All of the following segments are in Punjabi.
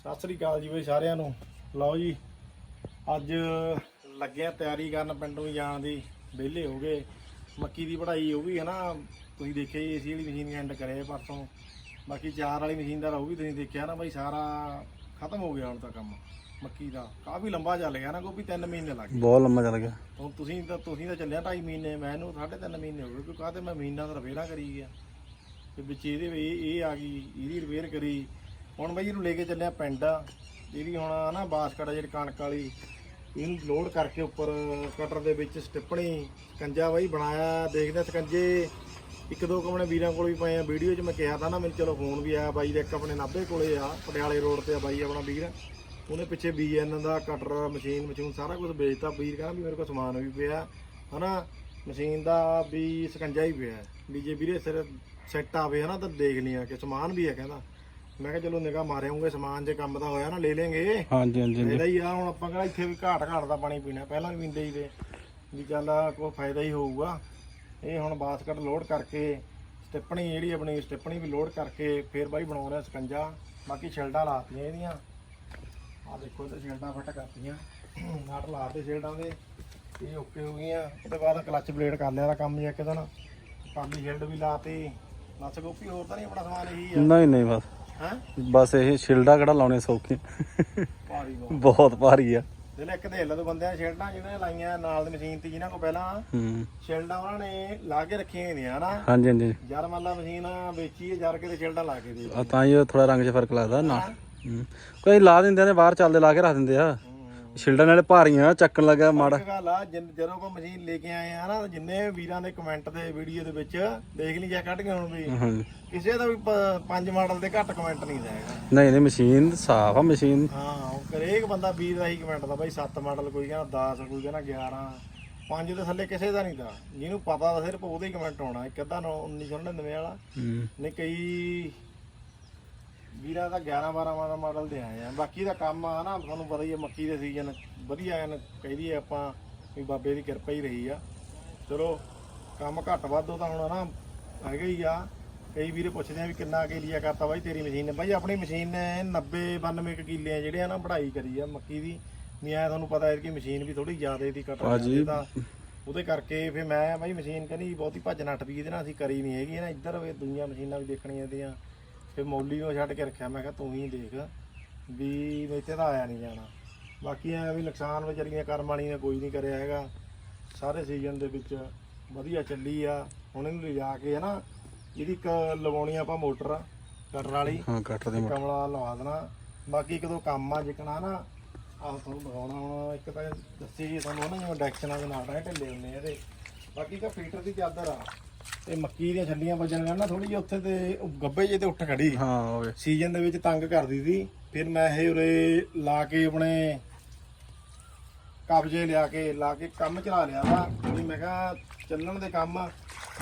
ਸਤਿ ਸ੍ਰੀ ਅਕਾਲ ਜੀ ਬਈ ਸਾਰਿਆਂ ਨੂੰ। ਲਓ ਜੀ ਅੱਜ ਲੱਗੇ ਆ ਤਿਆਰੀ ਕਰਨ ਪਿੰਡੋਂ ਜਾਣ ਦੀ। ਵਿਹਲੇ ਹੋ ਗਏ। ਮੱਕੀ ਦੀ ਪੜਾਈ ਉਹ ਵੀ ਹੈ ਨਾ ਤੁਸੀਂ ਦੇਖਿਆ ਹੀ ਏਸੀ ਵਾਲੀ ਮਸ਼ੀਨ ਐਂਡ ਕਰੇ ਪਰਸੋਂ। ਬਾਕੀ ਚਾਰ ਵਾਲੀ ਮਸ਼ੀਨ ਦਾ ਉਹ ਵੀ ਤੁਸੀਂ ਦੇਖਿਆ ਨਾ ਬਈ ਸਾਰਾ ਖਤਮ ਹੋ ਗਿਆ ਹੁਣ ਤਾਂ ਕੰਮ। ਮੱਕੀ ਦਾ ਕਾਫੀ ਲੰਬਾ ਚੱਲ ਗਿਆ ਨਾ ਕੋਈ 3 ਮਹੀਨੇ ਲੱਗ ਗਏ। ਬਹੁਤ ਲੰਮਾ ਚੱਲ ਗਿਆ। ਹੁਣ ਤੁਸੀਂ ਤਾਂ ਤੁਸੀਂ ਤਾਂ ਚੱਲਿਆ 2.5 ਮਹੀਨੇ ਮੈਨੂੰ 3.5 ਮਹੀਨੇ ਹੋ ਗਏ ਕਿਉਂਕਿ ਕਾਹਤੇ ਮੈਂ ਮਹੀਨਾ ਦਾ ਰਵੇਲਾ ਕਰੀ ਗਿਆ ਤੇ ਵਿੱਚ ਇਹਦੇ ਵੀ ਇਹ ਇਹ ਆ ਗਈ ਇਹਦੀ ਰਿਪੇਅਰ ਕਰੀ। ਹੁਣ ਬਾਈ ਇਹਨੂੰ ਲੈ ਕੇ ਚੱਲਿਆ ਪਿੰਡ ਇਹਦੀ ਹੁਣ ਨਾ ਬਾਸਕਟ ਆ ਜਿਹੜੀ ਕਣਕ ਵਾਲੀ। ਇਹਨੂੰ ਲੋਡ ਕਰਕੇ ਉੱਪਰ ਕਟਰ ਦੇ ਵਿੱਚ ਸਟਿੱਪਣੀ, ਸਕੰਜਾ ਬਾਈ ਬਣਾਇਆ। ਦੇਖਦੇ ਸਕੰਜੇ। ਇੱਕ ਦੋ ਕਮਣੇ ਵੀਰਾਂ ਕੋਲ ਵੀ ਪਏ ਆ। ਵੀਡੀਓ 'ਚ ਮੈਂ ਕਿਹਾ ਤਾਂ ਨਾ ਮੈਨੂੰ ਚਲੋ ਫੋਨ ਵੀ ਆਇਆ ਬਾਈ ਦੇ, ਇੱਕ ਆਪਣੇ ਨਾਭੇ ਕੋਲੇ ਆ, ਪਟਿਆਲੇ ਰੋਡ ਤੇ ਆ ਬਾਈ ਆਪਣਾ ਵੀਰ। ਉਹਨੇ ਪਿੱਛੇ ਬੀਐਨ ਦਾ ਕਟਰ ਮਸ਼ੀਨ ਮਸ਼ੀਨ ਸਾਰਾ ਕੁਝ ਵੇਚਤਾ। ਵੀਰ ਕਹਿੰਦਾ ਵੀ ਮੇਰੇ ਕੋਲ ਸਮਾਨ ਵੀ ਪਿਆ। ਹਨਾ ਮਸ਼ੀਨ ਦਾ ਵੀ ਸਕੰਜਾ ਹੀ ਪਿਆ। ਵੀ ਜੇ ਵੀਰੇ ਸਿਰ ਸੈੱਟ ਆਵੇ ਹਨਾ ਤਾਂ ਦੇਖ ਲਿਆ ਕਿ ਸਮਾਨ ਵੀ ਹੈ ਕਹਿੰਦਾ। ਮੈਂ ਕਿਹਾ ਚਲੋ ਨਿਗਾਹ ਮਾਰਿਆਉਂਗੇ ਸਮਾਨ ਜੇ ਕੰਮ ਦਾ ਹੋਇਆ ਨਾ ਲੈ ਲੈਂਗੇ। ਹਾਂਜੀ ਹਾਂਜੀ ਫਾਇਦਾ ਹੀ ਆ ਹੁਣ ਆਪਾਂ ਕਿਹੜਾ ਇੱਥੇ ਵੀ ਘਾਟ ਘਾਟ ਦਾ ਪਾਣੀ ਪੀਣਾ ਪਹਿਲਾਂ ਵੀ ਪੀਂਦੇ ਹੀ ਤੇ। ਵੀ ਚੱਲ ਕੋਈ ਫਾਇਦਾ ਹੀ ਹੋਊਗਾ। ਇਹ ਹੁਣ ਬਾਸਕਟ ਲੋਡ ਕਰਕੇ ਸਟਿੱਪਣੀ ਜਿਹੜੀ ਆਪਣੀ ਸਟਿੱਪਣੀ ਵੀ ਲੋਡ ਕਰਕੇ ਫੇਰ ਬਾਈ ਬਣਾਉਣਾ ਰਿਹਾ ਸਕੰਜਾ। ਬਾਕੀ ਛਿਲਡਾਂ ਲਾਤੀਆਂ ਇਹਦੀਆਂ। ਆ ਦੇਖੋ ਤੇ ਛਿਲਡਾਂ ਫਟ ਕਰਤੀਆਂ। ਨਾਟ ਲਾਤੇ ਛਿਲਡਾਂ ਦੇ। ਇਹ ਓਕੇ ਹੋ ਗਈਆਂ। ਉਹਦੇ ਬਾਅਦ ਕਲੱਚ ਬਲੇਡ ਕਰ ਲਿਆ ਦਾ ਕੰਮ ਹੀ ਇੱਕ ਦਿਨ। ਪਾਲੀ ਸ਼ਿਲਡ ਵੀ ਲਾਤੀ। ਨਸ ਗੋਪੀ ਹੋਰ ਤਾਂ ਨਹੀਂ ਆਪਣਾ ਸਮਾਨ ਇਹੀ ਆ? ਨਹੀਂ ਨਹੀਂ ਬਸ। ਹੈ? ਬਸ ਇਹ ਸ਼ਿਲਡਾ ਕਿਹੜਾ ਲਾਉਣੇ ਸੌਖੇ। ਭਾਰੀ ਬਹੁਤ। ਬਹੁਤ ਭਾਰੀ ਆ। ਜਿਹੜੇ ਇੱਕ ਦੇ ਤੋਂ ਬੰਦਿਆਂ ਸ਼ਿਲਡਾਂ ਜਿਹਨਾਂ ਨੇ ਲਾਈਆਂ ਨਾਲ ਦੀ ਮਸ਼ੀਨ ਤੇ ਜਿਨ੍ਹਾਂ ਕੋ ਪਹਿਲਾਂ। ਹੂੰ। ਉਹਨਾਂ ਨੇ ਲਾ ਕੇ ਰੱਖੀਆਂ ਹੁੰਦੀਆਂ ਹਨਾ। ਹਾਂਜੀ ਹਾਂਜੀ। ਯਾਰ ਮੰਨ ਲਾ ਮਸ਼ੀਨ ਵੇਚੀ ਹੈ ਜਰ ਕੇ ਤੇ ਸ਼ਿਲਡਾਂ ਲਾ ਕੇ ਦੇ ਆ ਤਾਂ ਹੀ ਥੋੜਾ ਰੰਗ 'ਚ ਫ਼ਰਕ ਲੱਗਦਾ ਨਾ। ਹੂੰ। ਕੋਈ ਲਾ ਦਿੰਦੇ ਨੇ ਬਾਹਰ ਚੱਲਦੇ ਲਾ ਕੇ ਰੱਖ ਦਿੰਦੇ ਆ। ਸ਼ਿਲਡਾਂ ਨਾਲੇ ਭਾਰੀਆਂ ਚੱਕਣ ਲੱਗਾ ਮਾੜਾ। ਇੱਕ ਗੱਲ ਆ ਜਿੰਨ- ਜਦੋਂ ਕੋ ਮਸ਼ੀਨ ਲੈ ਕੇ ਆਏ ਆ ਨਾ ਜਿੰਨੇ ਵੀਰਾਂ ਦੇ ਕਮੈਂਟ ਤੇ ਵੀਡੀਓ ਦੇ ਵਿੱਚ ਦੇਖ ਲਈ ਜਾ ਕੱਢ ਕੇ ਹੁਣ ਵੀ। ਹਾਂਜੀ ਕਿਸੇ ਦਾ ਵੀ ਪ- ਪੰਜ ਮਾਡਲ ਦੇ ਘੱਟ ਕਮੈਂਟ ਨਹੀਂ ਜਾਏਗਾ ਨਹੀਂ ਨਹੀਂ ਮਸ਼ੀਨ ਸਾਫ਼ ਆ ਮਸ਼ੀਨ। ਹਾਂ ਉਹ ਹਰੇਕ ਬੰਦਾ ਵੀਰ ਦਾ ਹੀ ਕਮੈਂਟ ਦਾ ਬਾਈ 7 ਮਾਡਲ ਕੋਈ ਕਹਿੰਦਾ 10 ਕੋਈ ਕਹਿੰਦਾ 11 ਪੰਜ ਦੇ ਥੱਲੇ ਕਿਸੇ ਦਾ ਨਹੀਂ ਦਾ ਜਿਹਨੂੰ ਪਤਾ ਤਾਂ ਸਿਰਫ ਉਹਦਾ ਹੀ ਕਮੈਂਟ ਆਉਣਾ ਇੱਕ ਅੱਧਾ 1999 ਵਾਲਾ। ਹੂੰ। ਨੇ ਕਈ ਵੀਰਾਂ ਦਾ 11 12 ਵਾਲਾ ਮਾਡਲ ਦੇ ਆਏ ਆ। ਬਾਕੀ ਦਾ ਕੰਮ ਆ ਨਾ ਤੁਹਾਨੂੰ ਪਤਾ ਹੀ ਹੈ ਮੱਕੀ ਦੇ ਸੀਜ਼ਨ ਵਧੀਆ ਐਨ ਕਹਦੀ ਆਪਾਂ ਵੀ ਬਾਬੇ ਦੀ ਕਿਰਪਾ ਹੀ ਰਹੀ ਆ। ਚਲੋ ਕੰਮ ਘੱਟ ਵੱਧ ਤਾਂ ਹੁਣ ਨਾ ਹੈਗਾ ਹੀ ਆ। ਕਈ ਵੀਰੇ ਪੁੱਛਦੇ ਆ ਵੀ ਕਿੰਨਾ ਕੇ ਲਿਆ ਕਰਤਾ ਬਾਈ ਤੇਰੀ ਮਸ਼ੀਨ ਨੇ। ਬਾਈ ਆਪਣੀ ਮਸ਼ੀਨ ਨੇ 90 92 ਕੁ ਕਿੱਲੇ ਆ ਜਿਹੜੇ ਆ ਨਾ ਬੜਾਈ ਕਰੀ ਆ ਮੱਕੀ ਦੀ। ਵੀ ਐ ਤੁਹਾਨੂੰ ਪਤਾ ਹੈ ਕਿ ਮਸ਼ੀਨ ਵੀ ਥੋੜੀ ਜ਼ਿਆਦਾ ਦੀ ਕਟਰ ਹਾਂਜੀ। ਦਾ ਉਹਦੇ ਕਰਕੇ ਫਿਰ ਮੈਂ ਬਾਈ ਮਸ਼ੀਨ ਕਹਿੰਦੀ ਬਹੁਤੀ ਭੱਜ ਨੱਠ ਵੀ ਇਹਦੇ ਨਾਲ ਅਸੀਂ ਕਰੀ ਨਹੀਂ ਹੈਗੀ ਨਾ। ਇੱਧਰ ਵੀ ਦੁਨੀਆ ਮਸ਼ੀਨਾਂ ਵੀ ਦੇਖਣੀਆਂ ਇਹਦੀਆਂ। ਫਿਰ ਮੌਲੀ ਨੂੰ ਛੱਡ ਕੇ ਰੱਖਿਆ ਮੈਂ ਕਿਹਾ ਤੂੰ ਹੀ ਦੇਖ ਵੀ ਇੱਥੇ ਤਾਂ ਆਇਆ ਨਹੀਂ ਜਾਣਾ। ਬਾਕੀ ਐ ਵੀ ਨੁਕਸਾਨ ਵਿਚਾਰੀਆਂ ਕਰਮ ਵਾਲੀ ਨੇ ਕੋਈ ਨਹੀਂ ਕਰਿਆ ਹੈਗਾ। ਸਾਰੇ ਸੀਜ਼ਨ ਦੇ ਵਿੱਚ ਵਧੀਆ ਚੱਲੀ ਆ। ਹੁਣ ਇਹਨੂੰ ਲਿਜਾ ਕੇ ਹਨਾ ਇਹਦੀ ਇੱਕ ਲਵਾਉਣੀ ਆ ਆਪਾਂ ਮੋਟਰ ਕਟਰ ਵਾਲੀ। ਹਾਂ ਕੱਟ ਦੇ ਮੋਟਰ। ਕਮਲਾ ਲਵਾ ਦੇਣਾ। ਬਾਕੀ ਇੱਕ ਦੋ ਕੰਮ ਆ ਜਿਕਣਾ ਨਾ ਆਹ ਤੁਹਾਨੂੰ ਦਿਖਾਉਣਾ ਹੁਣ ਇੱਕ ਤਾਂ ਦੱਸੀ ਜੀ ਤੁਹਾਨੂੰ ਨਾ ਜਿਵੇਂ ਡੈਕਸ਼ਨਾਂ ਦੇ ਨਾਲ ਤਾਂ ਢਿੱਲੇ ਹੁੰਦੇ ਆ ਇਹਦੇ। ਬਾਕੀ ਇੱਕ ਫੀਟਰ ਦੀ ਚਾਦਰ ਆ। ਤੇ ਮੱਕੀ ਦੀਆਂ ਛੱਲੀਆਂ ਵੱਜਣ ਨਾਲ ਨਾ ਥੋੜੀ ਜਿਹੀ ਉੱਥੇ ਤੇ ਉਹ ਗੱਬੇ ਜੇ ਤੇ ਉੱਠ ਖੜੀ। ਹਾਂ ਹੋਵੇ ਸੀਜ਼ਨ ਦੇ ਵਿੱਚ ਤੰਗ ਕਰਦੀ ਸੀ। ਫਿਰ ਮੈਂ ਇਹ ਉਰੇ ਲਾ ਕੇ ਆਪਣੇ ਕਬਜੇ ਲਿਆ ਕੇ ਲਾ ਕੇ ਕੰਮ ਚਲਾ ਲਿਆ ਵਾ। ਵੀ ਮੈਂ ਕਿਹਾ ਚੱਲਣ ਦੇ ਕੰਮ। ਆ।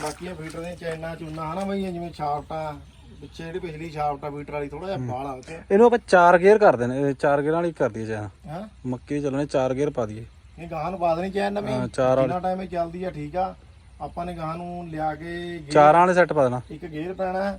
ਬਾਕੀ ਇਹ ਫੀਟਰ ਦੇ ਚੈਨਾ ਚੂਨਾ ਹਨਾ ਬਈ ਜਿਵੇਂ ਛਾਪਟਾ ਪਿੱਛੇ ਜਿਹੜੀ ਪਿਛਲੀ ਛਾਪਟਾ ਫੀਟਰ ਵਾਲੀ ਥੋੜਾ ਜਿਹਾ ਬਾਲ ਆ ਇਹਨੂੰ ਆਪਾਂ ਚਾਰ ਗੇਅਰ ਕਰ ਦੇਣੇ ਚਾਰ ਗੇਅਰ ਵਾਲੀ ਕਰ ਦਈਏ ਚਾਹ ਹਾਂ? ਮੱਕੀ ਚੱਲਣੇ ਚਾਰ ਗੇਅਰ ਪਾ ਦਈਏ। ਇਹ ਗਾਹਾਂ ਨੂੰ ਪਾ ਦੇਣੀ ਚੈਨ ਨਵੀਂ। ਹਾਂ, ਚਾਰ ਵਾਲੀ। ਟਾਈਮ ਇਹ ਚੱਲਦੀ ਆ ਠੀਕ ਆ। ਆਪਾਂ ਨੇ ਗਾਹਾਂ ਨੂੰ ਲਿਆ ਕੇ ਚਾਰਾਂ ਵਾਲੇ ਸੈੱਟ ਪਾ ਦੇਣਾ। ਇੱਕ ਗੇਅਰ ਪੈਣਾ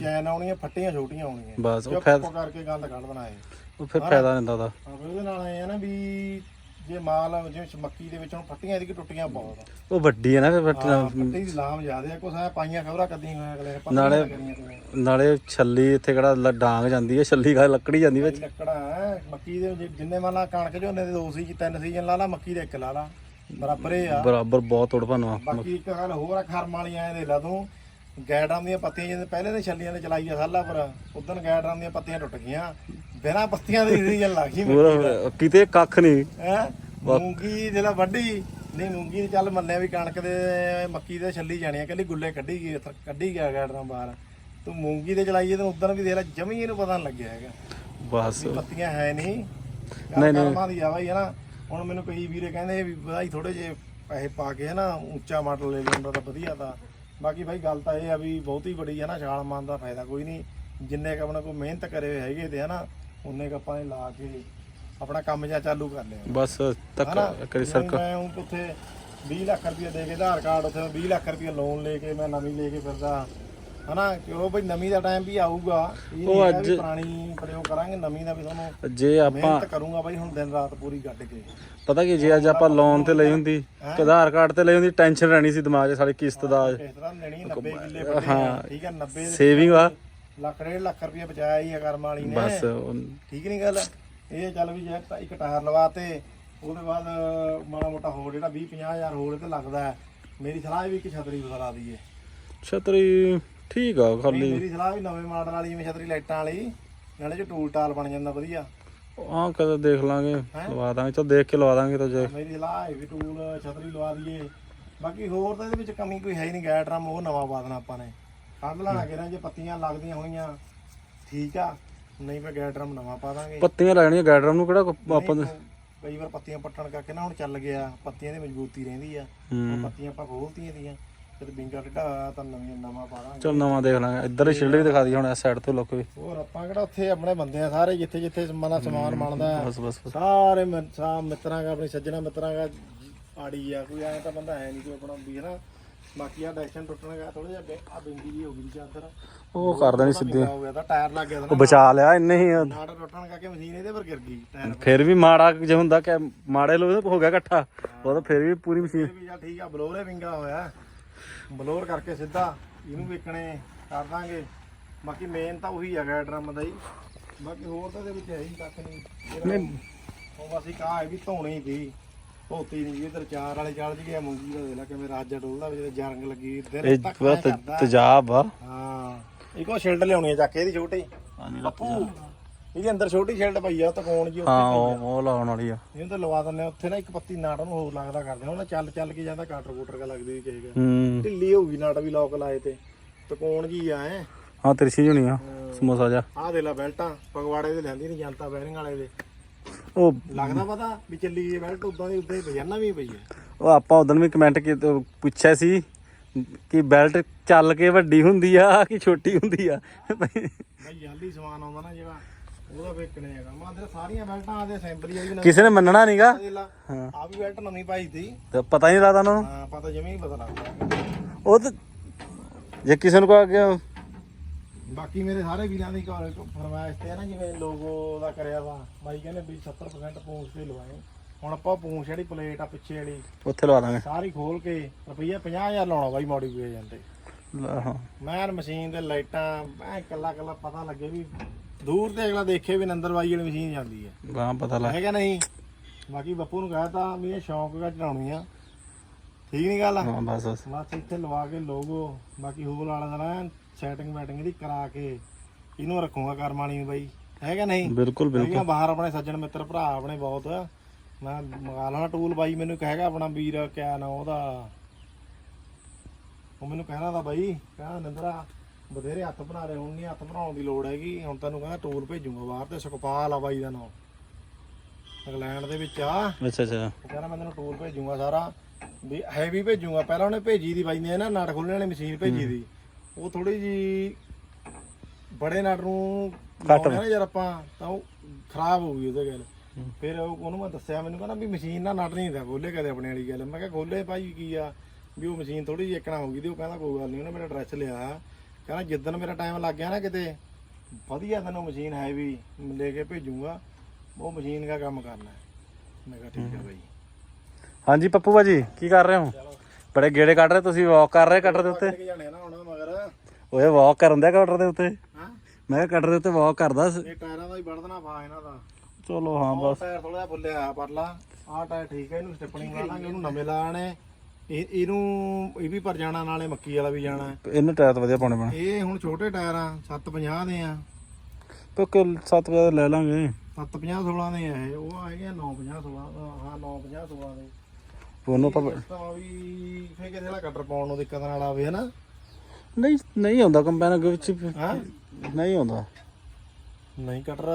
ਚੈਨ ਆਉਣੀਆਂ ਫੱਟੀਆਂ ਛੋਟੀਆਂ ਆਉਣੀਆਂ। ਬਸ ਉਹ ਚੁੱਪ ਫਾਇਦਾ ਕਰਕੇ ਗੰਦ ਕੱਢ ਇਹ। ਉਹ ਫਿਰ ਫਾਇਦਾ ਨਹੀਂ ਉਹਦਾ। ਹਾਂ ਵੀ ਉਹਦੇ ਨਾਲ ਇਹ ਆ ਨਾ ਵੀ ਜੇ ਮਾਲ ਜਿਵੇਂ ਮੱਕੀ ਦੇ ਵਿੱਚੋਂ ਫੱਟੀਆਂ ਇਹਦੀ ਟੁੱਟੀਆਂ ਬਹੁਤ ਆ। ਉਹ ਵੱਡੀ ਹੈ ਨਾ ਫਿਰ ਹਾਂ, ਫੱਟ- ਫੱਟੀ ਦੀ ਲਾਮ ਜ਼ਿਆਦੇ ਆ ਕੁਛ ਐ ਪਾਈਆਂ ਖਬਰਾਂ ਕੱਦੀਆਂ ਹੋਇਆ ਅਗਲੇ ਨੇ ਪਤਾ ਨਾਲੇ- ਕਿਵੇਂ। ਨਾਲੇ ਛੱਲੀ ਇੱਥੇ ਕਿਹੜਾ ਲ- ਡਾਂਗ ਜਾਂਦੀ ਹੈ ਛੱਲੀ ਖਾ ਲੱਕੜੀ ਜਾਂਦੀ ਵਿੱਚ। ਲੱਕੜਾ ਹੈ ਮੱਕੀ ਦੇ ਜਿ- ਜਿੰਨੇ ਮੰਨ ਲਾ ਕਣਕ ਝੋਨੇ ਦੇ ਦੋ ਸੀ ਤਿੰਨ ਸੀਜ਼ਨ ਲਾ ਲਾ ਮੱਕੀ ਦੇ ਇੱਕ ਲਾ ਲਾ। ਬਰਾਬਰ ਇਹ ਆ। ਬਰਾਬਰ ਬਹੁਤ ਤੋੜ ਭੰਨਵਾ ਬਾਕੀ ਇੱਕ ਗੱਲ ਹੋਰ ਆ ਖਰਮ ਵਾਲੀਆਂ ਐ ਦੇ ਲਾ ਤੂੰ। ਗੈਡਾਂ ਦੀਆਂ ਪੱਤੀਆਂ ਜਿਵੇਂ ਪਹਿਲੇ ਤੇ ਛੱਲੀਆਂ ਤੇ ਚਲਾਈ ਆ ਸਾਲਾ ਪਰ ਉਦੋਂ ਗੈਡਾਂ ਦੀਆਂ ਪੱਤੀਆਂ ਟੁੱਟ ਗਈਆਂ। ਬਿਨਾਂ ਪੱਤੀਆਂ ਦੀ ਸੀਜ਼ਨ ਲੱਗ ਗਈ ਕਿਤੇ ਕੱਖ ਨਹੀਂ। ਹੈ? ਮੂੰਗੀ ਜਿਹੜਾ ਵੱਢੀ ਨਹੀਂ ਮੂੰਗੀ ਚੱਲ ਮੰਨਿਆ ਵੀ ਕਣਕ ਦੇ ਮੱਕੀ ਦੇ ਛੱਲੀ ਜਾਣੀ ਆ ਕੱਲੀ ਗੁੱਲੇ ਕੱਢੀ ਗਈ ਕੱਢੀ ਗਿਆ ਗੈਡਾਂ ਬਾਹਰ। ਤੂੰ ਮੂੰਗੀ ਤੇ ਚਲਾਈਏ ਤੇ ਉਦੋਂ ਵੀ ਦੇਖ ਲੈ ਜਮੀ ਇਹਨੂੰ ਪਤਾ ਨਹੀਂ ਲੱਗਿਆ ਹੈਗਾ। ਬਸ। ਪੱਤੀਆਂ ਹੈ ਨਹੀਂ। ਨਹੀਂ, ਨਹੀਂ। ਕਰਮਾਂ ਦੀ ਆ ਬਾਈ ਹੈ ਨਾ। ਹੁਣ ਮੈਨੂੰ ਕਈ ਵੀਰੇ ਕਹਿੰਦੇ ਵੀ ਭਾਈ ਥੋੜੇ ਜਿਹੇ ਪੈਸੇ ਪਾ ਕੇ ਹੈ ਨਾ ਉੱਚਾ ਮਾਡਲ ਲੈ ਲੈਂਦਾ ਤਾਂ ਵਧੀਆ ਤਾਂ। ਬਾਕੀ ਭਾਈ ਗੱਲ ਤਾਂ ਇਹ ਆ ਵੀ ਬਹੁਤੀ ਬੜੀ ਹੈ ਨਾ ਛਾਲ ਮਾਰਨ ਦਾ ਫਾਇਦਾ ਕੋਈ ਨਹੀਂ। ਜਿੰਨੇ ਕ ਆਪਣਾ ਕੋਈ ਮਿਹਨਤ ਕਰੇ ਹੋਏ ਹੈਗੇ ਤੇ ਹੈ ਨਾ ਉਹਨੇ ਕ ਆਪਾਂ ਨੇ ਲਾ ਕੇ ਆਪਣਾ ਕੰਮ ਜਾਂ ਚਾਲੂ ਕਰ ਲਿਆ। ਬਸ ਤੱਕ ਕਰੀ ਨਹੀਂ ਸਰਕ। ਮੈਂ ਹੁਣ ਉੱਥੇ 20 ਲੱਖ ਰੁਪਏ ਦੇ ਕੇ ਆਧਾਰ ਕਾਰਡ ਉੱਥੇ 20 ਲੱਖ ਰੁਪਏ ਲੋਨ ਲੈ ਕੇ ਮੈਂ ਨਵੀਂ ਲੈ ਕੇ ਫਿਰਦਾ। ਹਨਾ ਉਹ ਬਈ ਨਵੀਂ ਦਾ ਟਾਈਮ ਵੀ ਆਊਗਾ। ਇਹ ਉਹ ਅੱਜ- ਵੀ ਪੁਰਾਣੀ ਪ੍ਰਯੋਗ ਕਰਾਂਗੇ ਨਵੀਂ ਦਾ ਵੀ ਤੁਹਾਨੂੰ ਜੇ ਆਪਾਂ ਮਿਹਨਤ ਕਰੂੰਗਾ ਬਾਈ ਹੁਣ ਦਿਨ ਰਾਤ ਪੂਰੀ ਗੱਡ ਕੇ। ਪਤਾ ਕੀ ਜੇ ਅੱਜ ਆਪਾਂ ਲੋਨ ਤੇ ਲਈ ਹੁੰਦੀ ਆਧਾਰ ਕਾਰਡ ਤੇ ਲਈ ਹੁੰਦੀ ਟੈਨਸ਼ਨ ਰਹਿਣੀ ਸੀ ਦਿਮਾਗ 'ਚ ਸਾਡੀ ਕਿਸ਼ਤ ਦਾ। ਇਸ ਤਰ੍ਹਾਂ ਲੈਣੀ 90 ਕਿੱਲੇ ਵੱਡੇ ਹਾਂ। ਆ, ਠੀਕ ਹੈ 90 ਦੇ ਸੇਵਿੰਗ ਆ। ਲੱਖ ਡੇਢ ਲੱਖ ਰੁਪਏ ਬਚਾਇਆ ਹੀ ਆ ਕਰਮ ਵਾਲੀ ਨੇ। ਬਸ ਉਹ- ਠੀਕ ਨਹੀਂ ਗੱਲ? ਇਹ ਚੱਲ ਵੀ ਜੇ ਤਾਂ ਇੱਕ ਟਾਇਰ ਲਵਾਤੇ ਉਹਦੇ ਬਾਅਦ ਮਾੜਾ ਮੋਟਾ ਹੋਰ ਜਿਹੜਾ 20 50000 ਹੋਰ ਇਹ ਤੇ ਲੱਗਦਾ ਹੈ। ਮੇਰੀ ਸਲਾਹ ਇਹ ਵੀ ਇੱਕ ਛਤਰੀ ਬਦਲਾ ਦਈਏ। ਛਤਰੀ ਠੀਕ ਆ ਖਾਲੀ। ਮੇਰੀ ਸਲਾਹ ਵੀ ਨਵੇਂ ਮਾਡਲ ਵਾਲੀ ਜਿਵੇਂ ਛਤਰੀ ਲਾਈਟਾਂ ਵਾਲੀ ਨਾਲੇ ਚ ਟੂਲ ਟਾਲ ਬਣ ਜਾਂਦਾ ਵਧੀਆ। ਹਾਂ ਕਦੇ ਦੇਖ ਲਾਂਗੇ ਲਵਾ ਦਾਂਗੇ ਚਲ ਦੇਖ ਕੇ ਲਵਾ ਦਾਂਗੇ ਤਾਂ ਜੇ। ਮੇਰੀ ਸਲਾਹ ਹੈ ਵੀ ਟੂਲ ਛਤਰੀ ਲਵਾ ਦਈਏ। ਬਾਕੀ ਹੋਰ ਤਾਂ ਇਹਦੇ ਵਿੱਚ ਕਮੀ ਕੋਈ ਹੈ ਹੀ ਨਹੀਂ ਗੈਰ ਡਰਮ ਉਹ ਨਵਾਂ ਪਾ ਦੇਣਾ ਆਪਾਂ ਨੇ। ਕੱਢ ਲੈਣਾ ਕਿਰਾਂ ਜੇ ਪੱਤੀਆਂ ਲੱਗਦੀਆਂ ਹੋਈਆਂ ਠੀਕ ਆ। ਨਹੀਂ ਫਿਰ ਗੈਰ ਡਰਮ ਨਵਾਂ ਪਾ ਦਾਂਗੇ। ਪੱਤੀਆਂ ਲੈਣੀਆਂ ਗਾਡਰਮ ਨੂੰ ਕਿਹੜਾ ਆਪਾਂ ਕਈ ਵਾਰ ਪੱਤੀਆਂ ਪੱਟਣ ਕਰਕੇ ਨਾ ਹੁਣ ਚੱਲ ਗਿਆ ਪੱਤੀਆਂ ਦੀ ਮਜ਼ਬੂਤੀ ਰਹਿੰਦੀ ਆ। ਪੱਤੀਆਂ ਆਪਾਂ ਖੋਲਤੀਆਂ ਦੀਆਂ ਤਾਂ ਨਵੀਂ ਨਵਾਂ ਚਲ ਨਵਾਂ ਦੇਖ ਲਾਂਗੇ। ਇੱਧਰ ਸ਼ਿਲਡ ਵੀ ਦਿਖਾ ਦੀ ਹੁਣ ਇਸ ਸਾਈਡ ਤੋਂ ਲੁੱਕ ਵੀ। ਹੋਰ ਆਪਾਂ ਕਿਹੜਾ ਉੱਥੇ ਆਪਣੇ ਬੰਦੇ ਆ ਸਾਰੇ ਜਿੱਥੇ ਜਿੱਥੇ ਮਨਾ ਸਮਾਨ ਬਣਦਾ ਹੈ, ਬਸ ਬਸ ਬਸ। ਸਾਰੇ ਮਿ- ਸਾ ਮਿੱਤਰਾਂ ਦਾ ਆਪਣੇ ਸੱਜਣਾ ਮਿੱਤਰਾਂ ਦਾ ਆੜੀ ਆ ਕੋਈ ਐ ਤਾਂ ਬੰਦਾ ਹੈ ਨਹੀਂ ਕੋਈ ਆਪਣਾ ਵੀ ਹੈ ਨਾ। ਬਾਕੀ ਆ ਡੈਕਸ਼ਨ ਟੁੱਟਣ ਗਿਆ ਥੋੜਾ ਜਿਹਾ ਆ ਬਿੰਗੀ ਜੀ ਹੋ ਗਈ ਚਾਦਰ ਉਹ ਕਰ ਦੇਣੀ ਸਿੱਧੀ। ਹੋ ਗਿਆ ਤਾਂ ਟਾਇਰ ਲੱਗ ਗਿਆ ਉਹ ਤਾਂ ਬਚਾ ਲਿਆ ਇੰਨੇ ਹੀ। ਆ। ਨਾੜ ਟੁੱਟਣ ਕਰਕੇ ਮਸ਼ੀਨ ਇਹਦੇ ਪਰ ਗਿਰ ਗਈ ਟਾਇਰ ਫਿਰ ਵੀ ਮਾੜਾ ਜੇ ਹੁੰਦਾ ਕਿ ਮਾੜੇ ਲੋਕ ਹੋ ਗਿਆ ਇਕੱਠਾ। ਉਹ ਤਾਂ ਫਿਰ ਵੀ ਪੂਰੀ ਮਸ਼ੀਨ। ਵੀ ਜਾਂ ਠੀਕ ਆ ਬਲੋਰੇ ਵਿੰਗਾ ਹੋਇਆ। ਬਲੋਰ ਕਰਕੇ ਸਿੱਧਾ ਇਹਨੂੰ ਵੇਚਣੇ ਕਰ ਦਾਂਗੇ। ਬਾਕੀ ਮੇਨ ਤਾਂ ਉਹੀ ਹੈਗਾ ਡਰਮ ਦਾ ਹੀ। ਬਾਕੀ ਹੋਰ ਤਾਂ ਇਹਦੇ ਵਿੱਚ ਹੈ ਹੀ ਕੱਖ ਨਹੀਂ। ਨਹੀਂ। ਉਹ ਬਸ ਇੱਕ ਆਹ ਹੈ ਵੀ ਧੋਣੀ ਸੀ। ਧੋਤੀ ਨਹੀਂ ਇਧਰ ਚਾਰ ਵਾਲੇ ਚੱਲ ਜੀ ਗਿਆ ਮੂੰਗੀ ਦਾ ਦੇ ਲਾ ਕਿਵੇਂ ਰਾਜਾ ਡੋਲਦਾ ਵੀ ਜਦੋਂ ਜਰੰਗ ਲੱਗੀ ਦਿਨ ਇਹ ਤੱਕ ਕਰਦਾ। ਤੇਜ਼ਾਬ ਆ। ਹਾਂ। ਇੱਕ ਉਹ ਸ਼ਿਲਡ ਲਿਆਉਣੀ ਆ ਚੱਕ ਕੇ ਇਹਦੀ ਛੋਟੀ। ਪੱਪੂ ਇਹਦੇ ਅੰਦਰ ਛੋਟੀ ਸ਼ਿਲਡ ਪਈ ਆ ਤਕੋਣ ਜੀ ਹਾਂ ਉਹ ਉਹ ਲਾਉਣ ਵਾਲੀ ਆ। ਇਹਨੂੰ ਤਾਂ ਲਵਾ ਦਿੰਦੇ ਆ ਉੱਥੇ ਨਾ ਇੱਕ ਪੱਤੀ ਨਾਟ ਨੂੰ ਹੋਰ ਲੱਗਦਾ ਕਰਦੇ ਉਹਨਾਂ ਚੱਲ ਚੱਲ ਕੇ ਜਾਂਦਾ ਕਾਟਰ ਕੂਟਰ ਕਾ ਲੱਗਦੀ ਵੀ ਕਹੇਗਾ ਹੂੰ। ਢਿੱਲੀ ਹੋਊਗੀ ਨਾਟ ਵੀ ਲੋਕ ਲਾਏ ਤੇ। ਤਕੋਣ ਜੀ ਆ ਐ ਹਾਂ ਤਿਰਛੀ ਜੁਣੀ ਆ ਸਮੋਸਾ ਜਾ। ਆਹ ਦੇ ਲਾ ਬੈਲਟਾਂ ਪਗਵਾੜੇ ਦੇ ਲੈਂਦੀ ਨਹੀਂ ਜਨਤਾ ਬੈਰਿੰਗ ਵਾਲੇ ਦੇ। ਉਹ ਲੱਗਦਾ ਪਤਾ ਵੀ ਚੱਲੀ ਇਹ ਬੈਲਟ ਉਦਾਂ ਦੀ ਉਦਾਂ ਹੀ ਪਈ ਆ ਨਾ ਵੀ ਪਈ ਆ। ਉਹ ਆਪਾਂ ਉਦੋਂ ਵੀ ਕਮੈਂਟ ਪੁੱਛਿਆ ਸੀ ਕਿ ਬੈਲਟ ਚੱਲ ਕੇ ਵੱਡੀ ਹੁੰਦੀ ਆ ਕਿ ਛੋਟੀ ਹੁੰਦੀ ਆ? ਬਈ ਜਾਲੀ ਸਮਾਨ ਆਉਂਦਾ ਨਾ ਜਿਹੜਾ। ਉਹਦਾ ਵੇਚਣੇ ਹੈਗਾ। ਮੈਂ ਅੰਦਰ ਸਾਰੀਆਂ ਬੈਲਟਾਂ ਆਦੇ ਅਸੈਂਬਲੀ ਵਾਲੀ ਨਵੀਂ ਕਿਸੇ ਨੇ ਮੰਨਣਾ ਨਹੀਂਗਾ ਹਾਂ। ਆ ਵੀ ਬੈਲਟ ਨਵੀਂ ਪਾਈ ਤੀ ਤੇ ਪਤਾ ਹੀ ਨਹੀਂ ਲੱਗਦਾ ਉਹਨਾਂ ਨੂੰ? ਹਾਂ ਪਤਾ ਜਮੀ ਹੀ ਪਤਾ ਲੱਗਦਾ। ਉਹ ਤਾਂ ਜੇ ਕਿਸੇ ਨੂੰ ਕਹਾ ਕਿ ਬਾਕੀ ਮੇਰੇ ਸਾਰੇ ਵੀਰਾਂ ਦੀ ਫਰਮਾਇਸ਼ ਤੇ ਨਾ ਜਿਵੇਂ ਲੋਗੋ ਦਾ ਕਰਿਆ ਵਾ। ਬਾਈ ਕਹਿੰਦੇ ਵੀ 70% ਪੂੰਛ ਤੇ ਲਵਾਏ। ਹੁਣ ਆਪਾਂ ਪੂੰਛ ਜਿਹੜੀ ਪਲੇਟ ਆ ਪਿੱਛੇ ਵਾਲੀ। ਉੱਥੇ ਲਵਾ ਦਾਂਗੇ। ਸਾਰੀ ਖੋਲ ਕੇ ਰੁਪਈਆ 50000 ਲਾਉਣਾ ਬਾਈ ਮੋਡੀਫਿਕੇਸ਼ਨ ਤੇ ਹਾਂ। ਮੈਂ ਮਸ਼ੀਨ ਦੇ ਲਾਈਟਾਂ ਐ ਕੱਲਾ ਕੱਲਾ ਪਤਾ ਲੱਗੇ ਵੀ ਦੂਰ ਤੇ ਅਗਲਾ ਦੇਖੇ ਵੀ ਨੰਦਰ ਬਾਈ ਵਾਲੀ ਮਸ਼ੀਨ ਜਾਂਦੀ ਹੈ ਗਾਂ ਪਤਾ ਲੱਗ ਹੈਗਾ ਨਹੀਂ? ਬਾਕੀ ਬੱਪੂ ਨੂੰ ਕਹਤਾ ਵੀ ਇਹ ਸ਼ੌਂਕ ਦਾ ਚੜਾਉਣੀ ਆ। ਠੀਕ ਨਹੀਂ ਗੱਲ? ਹਾਂ ਬਸ ਬਸ। ਬਸ ਇੱਥੇ ਲਵਾ ਕੇ ਲੋਗੋ ਬਾਕੀ ਹੋਲ ਵਾਲਾ ਦਾ ਨਾ ਸੈਟਿੰਗ ਵੈਟਿੰਗ ਇਹਦੀ ਕਰਾ ਕੇ ਇਹਨੂੰ ਰੱਖੂਗਾ ਕਰਮ ਵਾਲੀ ਨੂੰ ਬਾਈ। ਹੈਗਾ ਨਹੀਂ? ਬਿਲਕੁਲ ਬਿਲਕੁਲ। ਬਾਹਰ ਆਪਣੇ ਸੱਜਣ ਮਿੱਤਰ ਭਰਾ ਆਪਣੇ ਬਹੁਤ। ਮੈਂ ਮੰਗਾ ਲੈਣਾ ਟੂਲ ਬਾਈ ਮੈਨੂੰ ਕਹੇਗਾ ਆਪਣਾ ਵੀਰ ਕਿਆ ਨਾ ਉਹਦਾ। ਉਹ ਮੈਨੂੰ ਕਹਿਣਾ ਦਾ ਬਾਈ ਕਹਿੰਦਾ ਨਿੰਦਰਾ ਬਥੇਰੇ ਹੱਥ ਬਣਾ ਰਹੇ ਹੁਣ ਨਹੀਂ ਹੱਥ ਬਣਾਉਣ ਦੀ ਲੋੜ ਹੈਗੀ। ਹੁਣ ਤੈਨੂੰ ਕਹਿੰਦਾ ਟੂਲ ਭੇਜੂਗਾ ਬਾਹਰ ਤੇ ਸੁਖਪਾਲ ਆ ਬਾਈ ਦਾ ਨਾਮ। ਇੰਗਲੈਂਡ ਦੇ ਵਿੱਚ ਆ। ਅੱਛਾ ਅੱਛਾ। ਉਹ ਕਹਿੰਦਾ ਮੈਂ ਤੈਨੂੰ ਟੂਲ ਭੇਜੂਗਾ ਸਾਰਾ। ਵੀ ਹੈਵੀ ਭੇਜੂਗਾ। ਪਹਿਲਾਂ ਉਹਨੇ ਭੇਜੀ ਦੀ ਬਾਈ ਨੇ ਨਾ ਨਟ ਖੋਲਣ ਵਾਲੀ ਮਸ਼ੀਨ ਭੇਜੀ ਦੀ। ਉਹ ਥੋੜੀ ਜੀ ਬੜੇ ਨਟ ਨੂੰ ਲਾਉਣੇ ਨਾ ਯਾਰ ਆਪਾਂ ਤਾਂ ਉਹ ਖਰਾਬ ਹੋ ਗਈ ਉਹਦੇ ਗੱਲ। ਫਿਰ ਉਹ- ਉਹਨੂੰ ਮੈਂ ਦੱਸਿਆ ਮੈਨੂੰ ਕਹਿੰਦਾ ਵੀ ਮਸ਼ੀਨ ਨਾਲ ਨਟ ਨਹੀਂ ਦਾ ਖੋਲੇ ਕਦੇ ਆਪਣੇ ਵਾਲੀ ਗੱਲ। ਮੈਂ ਕਿਹਾ ਖੋਲੇ ਭਾਈ ਕੀ ਆ? ਵੀ ਉਹ ਮਸ਼ੀਨ ਥੋੜੀ ਜਿਹੀ ਇੱਕਣਾ ਹੋ ਗਈ ਤੇ ਉਹ ਕਹਿੰਦਾ ਕੋਈ ਗੱਲ ਨਹੀਂ ਉਹਨੇ ਮੇਰਾ ਐਡਰੈਸ ਲਿਆ। ਕਹਿੰਦਾ ਜਿੱਦਣ ਮੇਰਾ ਟਾਈਮ ਲੱਗ ਗਿਆ ਨਾ ਕਿਤੇ ਵਧੀਆ ਤੈਨੂੰ ਮਸ਼ੀਨ ਹੈ ਵੀ ਲੈ ਕੇ ਭੇਜੂਗਾ ਉਹ ਮਸ਼ੀਨ ਦਾ ਕੰਮ ਕਰਨਾ ਹੈ। ਮੈਂ ਕਿਹਾ ਠੀਕ ਹੈ ਬਾਈ। ਹਾਂਜੀ ਪੱਪੂ ਭਾਜੀ ਕੀ ਕਰ ਰਹੇ ਹੋ? ਬੜੇ ਗੇੜੇ ਕੱਢ ਰਹੇ ਤੁਸੀਂ ਵਾਕ ਕਰ ਰਹੇ ਕਟਰ ਦੇ ਉੱਤੇ? ਕਿ ਜਾਣੇ ਨਾ ਹੁਣ ਮਗਰ। ਓਏ ਵਾਕ ਕਰਨ ਦਿਆ ਕਟਰ ਦੇ ਉੱਤੇ? ਹਾਂ। ਮੈਂ ਕਿਹਾ ਕਟਰ ਦੇ ਉੱਤੇ ਵਾਕ ਕਰਦਾ ਸੀ। ਇਹ ਟਾਇਰਾਂ ਦਾ ਹੀ ਵੜਦਣਾ ਫਾ ਇਹਨਾਂ ਦਾ। ਚਲੋ ਹਾਂ ਉਹ ਬਸ। ਟਾਇਰ ਥੋੜਾ ਜਿਹਾ ਫੁੱਲਿਆ ਆ ਪਰਲਾ। ਆਹ ਟਾਇਰ ਠੀਕ ਹੈ ਇਹਨੂੰ ਸਟੈਪਨਿੰਗ ਲਾ ਲਾਂਗੇ ਉਹਨੂੰ ਨਵੇਂ ਲਾਣੇ ਇਹ ਇਹਨੂੰ ਇਹ ਵੀ ਪਰ ਜਾਣਾ ਨਾਲੇ ਮੱਕੀ ਵਾਲਾ ਵੀ ਜਾਣਾ। ਇਹਨੂੰ ਟਾਇਰ ਤਾਂ ਵਧੀਆ ਪਾਉਣੇ ਪੈਣੇ। ਇਹ ਹੁਣ ਛੋਟੇ ਟਾਇਰ ਆ 750 ਦੇ ਆ। ਪੱਕੇ 7 ਵਜੇ ਲੈ ਲਾਂਗੇ। 750 16 ਦੇ ਆ ਇਹ। ਉਹ ਹੈਗੇ ਆ 950 16 ਹਾਂ 950 16 ਦੇ। ਉਹਨੂੰ ਆਪਾਂ ਤਾਂ ਵੀ ਫੇ ਕਿਸੇ ਦਾ ਕਟਰ ਪਾਉਣ ਨੂੰ ਦਿੱਕਤ ਨਾਲ ਆਵੇ ਹਨਾ? ਨਹੀਂ ਨਹੀਂ ਆਉਂਦਾ ਕੰਪੈਨ ਅੱਗੇ ਵਿੱਚ ਹਾਂ? ਨਹੀਂ ਆਉਂਦਾ। ਨਹੀਂ ਕਟਰ